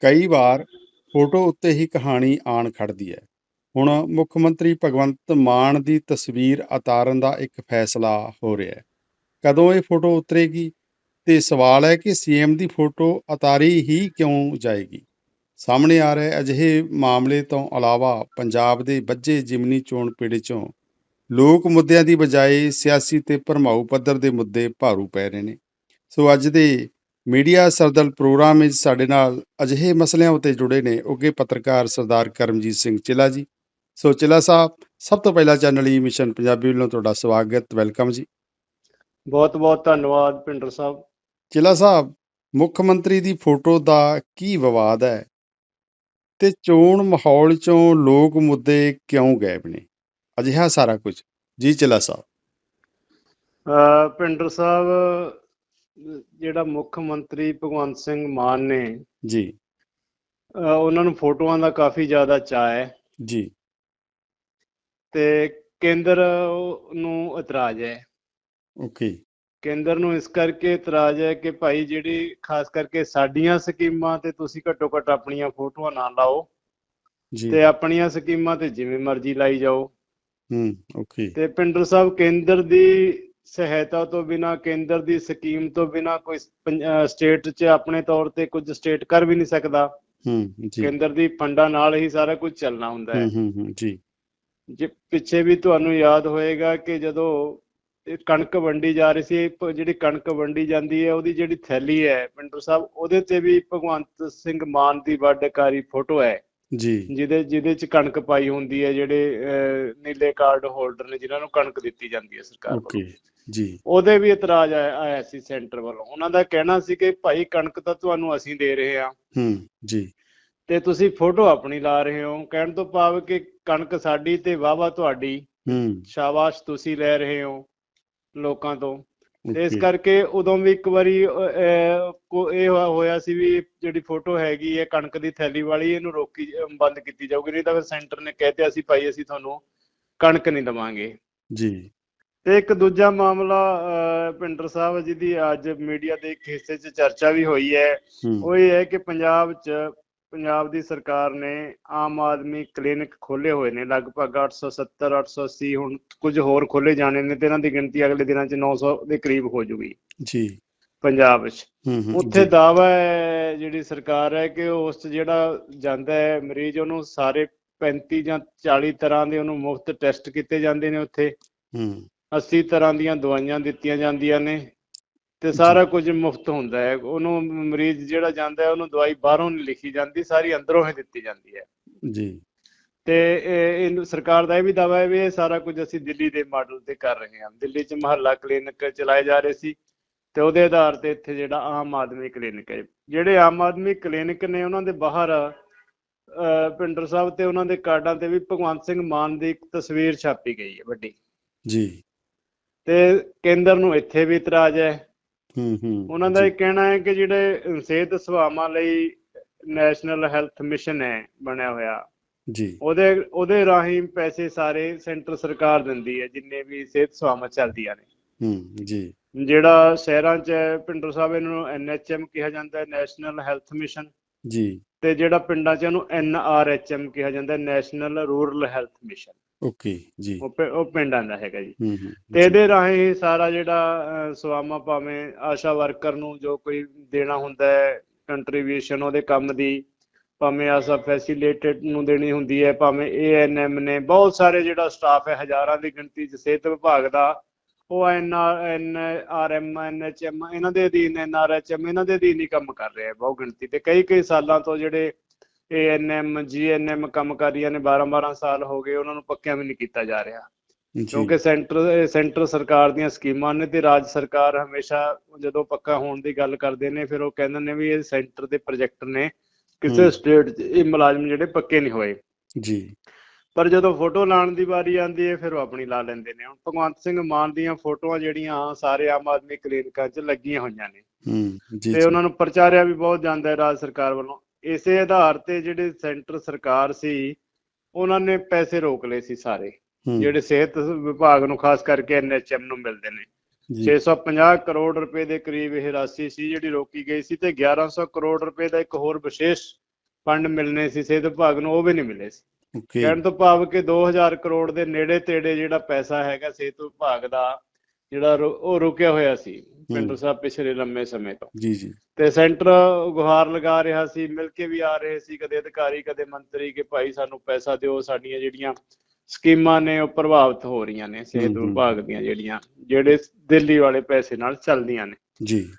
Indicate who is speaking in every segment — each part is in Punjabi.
Speaker 1: ਕਈ ਵਾਰ ਫੋਟੋ ਉੱਤੇ ਹੀ ਕਹਾਣੀ ਆਣ ਖੜਦੀ ਹੈ। ਹੁਣ ਮੁੱਖ ਮੰਤਰੀ ਭਗਵੰਤ ਮਾਨ ਦੀ ਤਸਵੀਰ ਉਤਾਰਨ ਦਾ ਇੱਕ ਫੈਸਲਾ ਹੋ ਰਿਹਾ ਹੈ। ਕਦੋਂ ਇਹ ਫੋਟੋ ਉਤਰੇਗੀ? ਤੇ ਸਵਾਲ ਹੈ ਕਿ ਸੀਐਮ ਦੀ ਫੋਟੋ ਉਤਾਰੀ ਹੀ ਕਿਉਂ ਜਾਏਗੀ? ਸਾਹਮਣੇ ਆ ਰਹੇ ਅਜਿਹੇ ਮਾਮਲੇ ਤੋਂ ਇਲਾਵਾ ਪੰਜਾਬ ਦੇ ਵੱਜੇ ਜਿਮਨੀ ਚੋਣ ਪੀੜੇ ਚੋਂ ਲੋਕ ਮੁੱਦਿਆਂ ਦੀ ਬਜਾਏ ਸਿਆਸੀ ਤੇ ਭਰਮਾਊ ਪੱਧਰ ਦੇ ਮੁੱਦੇ ਭਾਰੂ ਪੈ ਰਹੇ ਨੇ। ਸੋ ਅੱਜ ਦੇ ਮੀਡੀਆ ਸਰਦਲ ਪ੍ਰੋਗਰਾਮ ਵਿੱਚ ਸਾਡੇ ਨਾਲ ਅਜਿਹੇ ਮਸਲਿਆਂ ਉੱਤੇ ਜੁੜੇ ਨੇ ਉੱਗੇ ਪੱਤਰਕਾਰ ਸਰਦਾਰ ਕਰਮਜੀਤ ਸਿੰਘ ਚਿਲਾ ਜੀ। ਸੋ ਚਿਲਾ ਸਾਹਿਬ ਸਭ ਤੋਂ ਪਹਿਲਾਂ ਚੈਨਲ ਈ ਮਿਸ਼ਨ ਪੰਜਾਬੀ ਵੱਲੋਂ ਤੁਹਾਡਾ ਸਵਾਗਤ ਵੈਲਕਮ ਜੀ।
Speaker 2: ਬਹੁਤ ਬਹੁਤ ਧੰਨਵਾਦ ਪਿੰਡਰ ਸਾਹਿਬ।
Speaker 1: ਚਿਲਾ ਸਾਹਿਬ ਮੁੱਖ ਮੰਤਰੀ ਦੀ ਫੋਟੋ ਦਾ ਕੀ ਵਿਵਾਦ ਹੈ? ਤੇ ਚੋਣ ਮਾਹੌਲ ਚੋਂ ਲੋਕ ਮੁੱਦੇ ਕਿਉਂ ਗਾਇਬ ਨੇ? ਅਜਿਹਾ ਸਾਰਾ ਕੁਝ। ਜੀ ਚਿਲਾ ਸਾਹਿਬ।
Speaker 2: ਪਿੰਡਰ ਸਾਹਿਬ ਜਿਹੜਾ ਮੁੱਖ ਮੰਤਰੀ ਭਗਵੰਤ ਸਿੰਘ ਮਾਨ ਨੇ
Speaker 1: ਜੀ।
Speaker 2: ਉਹਨਾਂ ਨੂੰ ਫੋਟੋਆਂ ਦਾ ਕਾਫੀ ਜ਼ਿਆਦਾ ਚਾਅ ਹੈ।
Speaker 1: ਜੀ।
Speaker 2: ਤੇ ਕੇਂਦਰ ਨੂੰ ਇਤਰਾਜ਼ ਹੈ।
Speaker 1: ਓਕੇ।
Speaker 2: ਕੇਂਦਰ ਨੂੰ ਇਸ ਕਰਕੇ ਇਤਰਾਜ਼ ਹੈ ਕਿ ਭਾਈ ਜਿਹੜੀ ਖਾਸ ਕਰਕੇ ਸਾਡੀਆਂ ਸਕੀਮਾਂ ਤੇ ਤੁਸੀਂ ਘੱਟੋ ਘੱਟ ਆਪਣੀਆਂ ਫੋਟੋਆਂ ਨਾ ਲਾਓ
Speaker 1: ਜੀ।
Speaker 2: ਤੇ ਆਪਣੀਆਂ ਸਕੀਮਾਂ ਤੇ ਜਿਵੇਂ ਮਰਜ਼ੀ ਲਾਈ ਜਾਓ।
Speaker 1: ਹੂੰ ਓਕੇ।
Speaker 2: ਤੇ ਪਿੰਡਰ ਸਾਹਿਬ ਕੇਂਦਰ ਦੀ ਸਹਾਇਤਾ ਤੋਂ ਬਿਨਾ ਕੇਂਦਰ ਦੀ ਸਕੀਮ ਤੋਂ ਬਿਨਾ ਕੋਈ ਸਟੇਟ 'ਚ ਆਪਣੇ ਤੌਰ ਤੇ ਕੁਝ ਸਟੇਟ ਕਰ ਵੀ ਨਹੀਂ ਸਕਦਾ।
Speaker 1: ਹੂੰ ਜੀ।
Speaker 2: ਕੇਂਦਰ ਦੀ ਫੰਡਾਂ ਨਾਲ ਹੀ ਸਾਰਾ ਕੁਝ ਚੱਲਣਾ ਹੁੰਦਾ ਹੈ।
Speaker 1: ਹੂੰ ਹੂੰ ਜੀ।
Speaker 2: ਜੇ ਪਿੱਛੇ ਵੀ ਤੁਹਾਨੂੰ ਯਾਦ ਹੋਏਗਾ ਕਿ ਜਦੋਂ ਇਹ ਕਣਕ ਵੰਡੀ ਜਾ ਰਹੀ ਸੀ ਜਿਹੜੀ ਕਣਕ ਵੰਡੀ ਜਾਂਦੀ ਹੈ ਉਹਦੀ ਜਿਹੜੀ ਥੈਲੀ ਹੈ ਪਿੰਡਰ ਸਾਹਿਬ ਉਹਦੇ ਤੇ ਵੀ ਭਗਵੰਤ ਸਿੰਘ ਮਾਨ ਦੀ ਵੱਡਕਾਰੀ ਫੋਟੋ ਹੈ।
Speaker 1: ਜੀ।
Speaker 2: ਜਿਹਦੇ ਜਿਹਦੇ ਚ ਕਣਕ ਪਾਈ ਹੁੰਦੀ ਹੈ ਜਿਹੜੇ ਨੀਲੇ ਕਾਰਡ ਹੋਲਡਰ ਨੇ ਜਿਨ੍ਹਾਂ ਨੂੰ ਕਣਕ ਦਿੱਤੀ ਜਾਂਦੀ ਹੈ ਸਰਕਾਰ ਵੱਲੋਂ।
Speaker 1: ਓਕੇ। ਜੀ।
Speaker 2: ਉਹਦੇ ਵੀ ਇਤਰਾਜ਼ ਆਇਆ ਸੀ ਸੈਂਟਰ ਵੱਲੋਂ। ਉਹਨਾਂ ਦਾ ਕਹਿਣਾ ਸੀ ਕਿ ਭਾਈ ਕਣਕ ਤਾਂ ਤੁਹਾਨੂੰ ਅਸੀਂ ਦੇ ਰਹੇ ਹਾਂ।
Speaker 1: ਹੂੰ ਜੀ।
Speaker 2: ਤੇ ਤੁਸੀਂ ਫੋਟੋ ਆਪਣੀ ਲਾ ਰਹੇ ਹੋ। ਕਹਿਣ ਤੋਂ ਭਾਵ ਕਿ ਕਣਕ ਸਾਡੀ ਤੇ ਵਾਵਾ ਤੁਹਾਡੀ।
Speaker 1: ਹੂੰ।
Speaker 2: ਸ਼ਾਬਾਸ਼ ਤੁਸੀਂ ਲੈ ਰਹੇ ਹੋ ਲੋਕਾਂ ਤੋਂ। ਇਸ ਕਰਕੇ ਉਦੋਂ ਵੀ ਇੱਕ ਵਾਰੀ ਇਹ ਹੋਇਆ- ਸੀ ਵੀ ਜਿਹੜੀ ਫੋਟੋ ਹੈਗੀ ਹੈ ਕਣਕ ਦੀ ਥੈਲੀ ਵਾਲੀ ਇਹਨੂੰ ਰੋਕੀ ਬੰਦ ਕੀਤੀ ਜਾਊਗੀ। ਨਹੀਂ ਤਾਂ ਫਿਰ ਸੈਂਟਰ ਨੇ ਕਹਿਤੇ ਅਸੀਂ ਭਾਈ ਅਸੀਂ ਤੁਹਾਨੂੰ ਕਣਕ ਨਹੀਂ ਦਵਾਂਗੇ।
Speaker 1: ਜੀ।
Speaker 2: ਤੇ ਇੱਕ ਦੂਜਾ ਮਾਮਲਾ ਪਿੰਡਰ ਸਾਹਿਬ ਜਿਹਦੀ ਅੱਜ ਮੀਡੀਆ ਦੇ ਇੱਕ ਹਿੱਸੇ 'ਚ ਚਰਚਾ ਵੀ ਹੋਈ ਹੈ। ਉਹ ਇਹ ਹੈ ਕਿ ਪੰਜਾਬ 'ਚ ਪੰਜਾਬ ਦੀ ਸਰਕਾਰ ਨੇ ਆਮ ਆਦਮੀ ਕਲੀਨਿਕ ਖੋਲੇ ਹੋਏ ਨੇ। ਲਗਭਗ 870 880 ਹੁਣ ਕੁਝ ਹੋਰ ਖੋਲੇ ਜਾਣੇ ਨੇ ਤੇ ਇਹਨਾਂ ਦੀ ਗਿਣਤੀ ਅਗਲੇ ਦਿਨਾਂ 'ਚ 900 ਦੇ ਕਰੀਬ ਹੋ ਜੂਗੀ।
Speaker 1: ਜੀ।
Speaker 2: ਪੰਜਾਬ ਵਿੱਚ ਉੱਥੇ
Speaker 1: ਜੀ,
Speaker 2: ਦਾਵਾ ਹੈ ਜਿਹੜੀ ਸਰਕਾਰ ਹੈ ਕਿ ਉਸ 'ਚ ਜਿਹੜਾ ਜਾਂਦਾ ਹੈ ਮਰੀਜ਼ ਉਹਨੂੰ ਸਾਰੇ 35 ਜਾਂ 40 ਤਰ੍ਹਾਂ ਦੇ ਉਹਨੂੰ ਮੁਫਤ ਟੈਸਟ ਕੀਤੇ ਜਾਂਦੇ ਨੇ ਉੱਥੇ।
Speaker 1: ਹੂੰ।
Speaker 2: 80 ਤਰ੍ਹਾਂ ਦੀਆਂ ਦਵਾਈਆਂ ਦਿੱਤੀਆਂ ਜਾਂਦੀਆਂ ਨੇ ਤੇ ਸਾਰਾ ਕੁਝ ਮੁਫਤ ਹੁੰਦਾ ਹੈ। ਉਹਨੂੰ ਮਰੀਜ਼ ਜਿਹੜਾ ਜਾਂਦਾ ਹੈ ਉਹਨੂੰ ਦਵਾਈ ਬਾਹਰੋਂ ਨਹੀਂ ਲਿਖੀ ਜਾਂਦੀ ਸਾਰੀ ਅੰਦਰੋਂ ਹੀ ਦਿੱਤੀ ਜਾਂਦੀ ਹੈ।
Speaker 1: ਜੀ।
Speaker 2: ਤੇ ਇਹ ਸਰਕਾਰ ਦਾ ਇਹ ਵੀ ਦਾਵਾ ਹੈ ਵੀ ਇਹ ਸਾਰਾ ਕੁਝ ਅਸੀਂ ਦਿੱਲੀ ਦੇ ਮਾਡਲ ਤੇ ਕਰ ਰਹੇ ਹਾਂ। ਦਿੱਲੀ 'ਚ ਮਹੱਲਾ ਕਲੀਨਿਕ ਚਲਾਏ ਜਾ ਰਹੇ ਸੀ ਤੇ ਉਹਦੇ ਆਧਾਰ ਤੇ ਇੱਥੇ ਜਿਹੜਾ ਆਮ ਆਦਮੀ ਕਲੀਨਿਕ ਹੈ। ਜਿਹੜੇ ਆਮ ਆਦਮੀ ਕਲੀਨਿਕ ਨੇ ਉਹਨਾਂ ਦੇ ਬਾਹਰ ਪਿੰਡਰ ਸਾਹਿਬ ਤੇ ਉਹਨਾਂ ਦੇ ਕਾਰਡਾਂ ਤੇ ਵੀ ਭਗਵੰਤ ਸਿੰਘ ਮਾਨ ਦੀ ਇੱਕ ਤਸਵੀਰ ਛਾਪੀ ਗਈ ਹੈ ਵੱਡੀ।
Speaker 1: ਜੀ।
Speaker 2: ਤੇ ਕੇਂਦਰ ਨੂੰ ਇੱਥੇ ਵੀ ਇਤਰਾਜ਼ ਹੈ।
Speaker 1: ਹੂੰ ਹੂੰ
Speaker 2: ਉਹਨਾਂ ਦਾ ਇਹ ਕਹਿਣਾ ਹੈ ਕਿ ਜਿਹੜੇ ਸਿਹਤ ਸੇਵਾਵਾਂ ਲਈ ਨੈਸ਼ਨਲ ਹੈਲਥ ਮਿਸ਼ਨ ਹੈ ਬਣਿਆ ਹੋਇਆ।
Speaker 1: ਜੀ।
Speaker 2: ਉਹਦੇ ਉਹਦੇ ਰਾਹੀਂ ਪੈਸੇ ਸਾਰੇ ਸੈਂਟਰ ਸਰਕਾਰ ਦਿੰਦੀ ਹੈ ਜਿੰਨੇ ਵੀ ਸਿਹਤ ਸੇਵਾਵਾਂ ਚੱਲਦੀਆਂ ਨੇ।
Speaker 1: ਹੂੰ ਜੀ।
Speaker 2: ਜਿਹੜਾ ਸ਼ਹਿਰਾਂ 'ਚ ਪਿੰਡਰ ਸਾਹਿਬ ਇਹਨੂੰ ਐਨਐਚਐਮ ਕਿਹਾ ਜਾਂਦਾ ਹੈ ਨੈਸ਼ਨਲ ਹੈਲਥ ਮਿਸ਼ਨ।
Speaker 1: ਜੀ।
Speaker 2: ਤੇ ਜਿਹੜਾ ਪਿੰਡਾਂ 'ਚ ਇਹਨੂੰ ਐਨਆਰਐਚਐਮ ਕਿਹਾ ਜਾਂਦਾ ਹੈ national rural health mission.
Speaker 1: Okay ਜੀ।
Speaker 2: ਉਹ ਪਿ- ਉਹ ਪਿੰਡਾਂ ਦਾ ਹੈਗਾ ਜੀ।
Speaker 1: ਹੂੰ ਹੂੰ।
Speaker 2: ਤੇ ਇਹਦੇ ਰਾਹੀਂ ਹੀ ਸਾਰਾ ਜਿਹੜਾ ਅਹ, ਸੇਵਾਵਾਂ ਭਾਵੇਂ ਆਸ਼ਾ ਵਰਕਰ ਨੂੰ ਜੋ ਕੋਈ ਦੇਣਾ ਹੁੰਦਾ ਹੈ ਕੰਟਰੀਬਿਊਸ਼ਨ ਉਹਦੇ ਕੰਮ ਦੀ ਭਾਵੇਂ ਆਸ਼ਾ ਫੈਸਿਲਿਟੇਟ ਨੂੰ ਦੇਣੀ ਹੁੰਦੀ ਹੈ ਭਾਵੇਂ ਏਐਨਐਮ ਨੇ ਬਹੁਤ ਸਾਰੇ ਜਿਹੜਾ ਸਟਾਫ ਹੈ ਹਜ਼ਾਰਾਂ ਦੀ ਗਿਣਤੀ 'ਚ ਸਿਹਤ ਵਿਭਾਗ ਦਾ ਉਹ N N R M N H M ਇਹਨਾਂ ਦੇ ਅਧੀਨ ਐਨ ਆਰ ਐਚ ਐਮ ਇਹਨਾਂ ਦੇ ਅਧੀਨ ਹੀ ਕੰਮ ਕਰ ਰਿਹਾ ਹੈ ਬਹੁਤ ਗਿਣਤੀ। ਤੇ ਕਈ ਕਈ ਸਾਲਾਂ ਤੋਂ ਜਿਹੜੇ ਏਐਨਐਮ ਜੀਐਨਐਮ ਕੰਮ ਕਰ ਰਹੀਆਂ ਨੇ 12 12 ਸਾਲ ਹੋ ਗਏ ਉਹਨਾਂ ਨੂੰ ਪੱਕਿਆਂ ਵੀ ਨਹੀਂ ਕੀਤਾ ਜਾ ਰਿਹਾ। ਕਿਉਂਕਿ ਸੈਂਟਰ ਸੈਂਟਰ ਸਰਕਾਰ ਦੀਆਂ ਸਕੀਮਾਂ ਨੇ ਤੇ ਰਾਜ ਸਰਕਾਰ ਹਮੇਸ਼ਾ ਜਦੋਂ ਪੱਕਾ ਹੋਣ ਦੀ ਗੱਲ ਕਰਦੇ ਨੇ ਫਿਰ ਉਹ ਕਹਿੰਦੇ ਨੇ ਵੀ ਇਹ ਸੈਂਟਰ ਦੇ ਪ੍ਰੋਜੈਕਟ ਨੇ ਕਿਸੇ। ਸਟੇਟ 'ਚ ਇਹ ਮੁਲਾਜ਼ਮ ਜਿਹੜੇ ਪੱਕੇ ਨਹੀਂ ਹੋਏ।
Speaker 1: ਜੀ।
Speaker 2: ਪਰ ਜਦੋਂ ਫੋਟੋ ਲਾਉਣ ਦੀ ਵਾਰੀ ਆਉਂਦੀ ਹੈ ਫਿਰ ਉਹ ਆਪਣੀ ਲਾ ਲੈਂਦੇ ਨੇ। ਹੁਣ ਭਗਵੰਤ ਸਿੰਘ ਮਾਨ ਦੀਆਂ ਫੋਟੋਆਂ ਜਿਹੜੀਆਂ ਸਾਰੇ ਆਮ ਆਦਮੀ ਕਲੀਨਿਕਾਂ 'ਚ ਲੱਗੀਆਂ ਹੋਈਆਂ ਨੇ।
Speaker 1: ਹੂੰ ਜੀ
Speaker 2: ਤੇ ਉਹਨਾਂ ਨੂੰ ਪ੍ਰਚਾਰਿਆ ਵੀ ਬਹੁਤ ਜਾਂਦਾ ਹੈ ਰਾਜ ਸਰਕਾਰ ਵੱਲੋਂ। ਇਸੇ ਆਧਾਰ ਤੇ ਜਿਹੜੇ ਸੈਂਟਰ ਸਰਕਾਰ ਸੀ ਉਹਨਾਂ ਨੇ ਪੈਸੇ ਰੋਕ ਲਏ ਸੀ ਸਾਰੇ। ਜਿਹੜੇ ਸਿਹਤ ਵਿਭਾਗ ਨੂੰ ਖਾਸ ਕਰਕੇ ਐਨਐਚਐਮ ਨੂੰ ਮਿਲਦੇ ਨੇ।
Speaker 1: ਜੀ।
Speaker 2: 650 ਕਰੋੜ ਰੁਪਏ ਦੇ ਕਰੀਬ ਇਹ ਰਾਸ਼ੀ ਸੀ ਜਿਹੜੀ ਰੋਕੀ ਗਈ ਸੀ ਤੇ 1100 ਕਰੋੜ ਰੁਪਏ ਦਾ ਇੱਕ ਹੋਰ ਵਿਸ਼ੇਸ਼ ਫੰਡ ਮਿਲਨੇ ਸੀ ਸਿਹਤ ਵਿਭਾਗ ਨੂੰ ਉਹ ਵੀ ਨਹੀਂ ਮਿਲੇ ਸੀ। ਕਹਿਣ ਤੋਂ ਭਾਵ ਕਿ 2000 ਕਰੋੜ ਦੇ ਨੇੜੇ ਤੇੜੇ ਜਿਹੜਾ ਪੈਸਾ ਹੈਗਾ ਸਿਹਤ ਵਿਭਾਗ ਦਾ ਜਿਹੜਾ ਉਹ ਰੁਕਿਆ ਹੋਇਆ ਸੀ ਪਿੰਡੂ ਸਾਹਿਬ ਪਿਛਲੇ ਲੰਮੇ ਸਮੇਂ ਤੋਂ।
Speaker 1: ਜੀ ਜੀ।
Speaker 2: ਤੇ ਸੈਂਟਰ ਗੁਹਾਰ ਲਗਾ ਰਿਹਾ ਸੀ ਮਿਲ ਕੇ ਵੀ ਆ ਰਹੇ ਸੀ ਕਦੇ ਅਧਿਕਾਰੀ ਕਦੇ ਮੰਤਰੀ ਕਿ ਭਾਈ ਸਾਨੂੰ ਪੈਸਾ ਦਿਓ ਸਾਡੀਆਂ ਜਿਹੜੀਆਂ ਸਕੀਮਾਂ ਨੇ ਉਹ ਪ੍ਰਭਾਵਿਤ ਹੋ ਰਹੀਆਂ ਨੇ ਸਿਹਤ। ਵਿਭਾਗ ਦੀਆਂ ਜਿਹੜੀਆਂ ਜਿਹੜੇ ਦਿੱਲੀ ਵਾਲੇ ਪੈਸੇ ਨਾਲ ਚੱਲਦੀਆਂ ਨੇ।
Speaker 1: ਜੀ।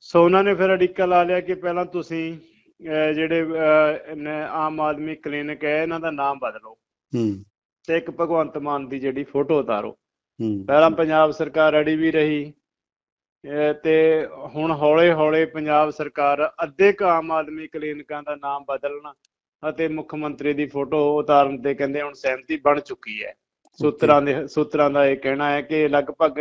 Speaker 2: ਸੋ ਉਹਨਾਂ ਨੇ ਫਿਰ ਅੜਿੱਕਾ ਲਾ ਲਿਆ ਕਿ ਪਹਿਲਾਂ ਤੁਸੀਂ ਜਿਹੜੇ ਆਮ ਆਦਮੀ ਕਲੀਨਿਕ ਹੈ ਇਹਨਾਂ ਦਾ ਨਾਮ ਬਦਲੋ।
Speaker 1: ਹੂੰ।
Speaker 2: ਤੇ ਇੱਕ ਭਗਵੰਤ ਮਾਨ ਦੀ ਜਿਹੜੀ ਫੋਟੋ ਉਤਾਰੋ। ਪਹਿਲਾਂ ਪੰਜਾਬ ਸਰਕਾਰ ਅੜੀ ਵੀ ਰਹੀ ਤੇ ਹੁਣ ਹੌਲੇ ਹੌਲੇ ਪੰਜਾਬ ਸਰਕਾਰ ਅੱਧੇ ਕੁ ਆਮ ਆਦਮੀ ਕਲੀਨਿਕਾਂ ਦਾ ਨਾਮ ਬਦਲਣ ਅਤੇ ਮੁੱਖ ਮੰਤਰੀ ਦੀ ਫੋਟੋ ਉਤਾਰਨ ਤੇ ਕਹਿੰਦੇ ਹੁਣ ਸਹਿਮਤੀ ਬਣ ਚੁੱਕੀ ਹੈ। ਸੂਤਰਾਂ ਦੇ ਸੂਤਰਾਂ ਦਾ ਇਹ ਕਹਿਣਾ ਹੈ ਕਿ ਲਗਭਗ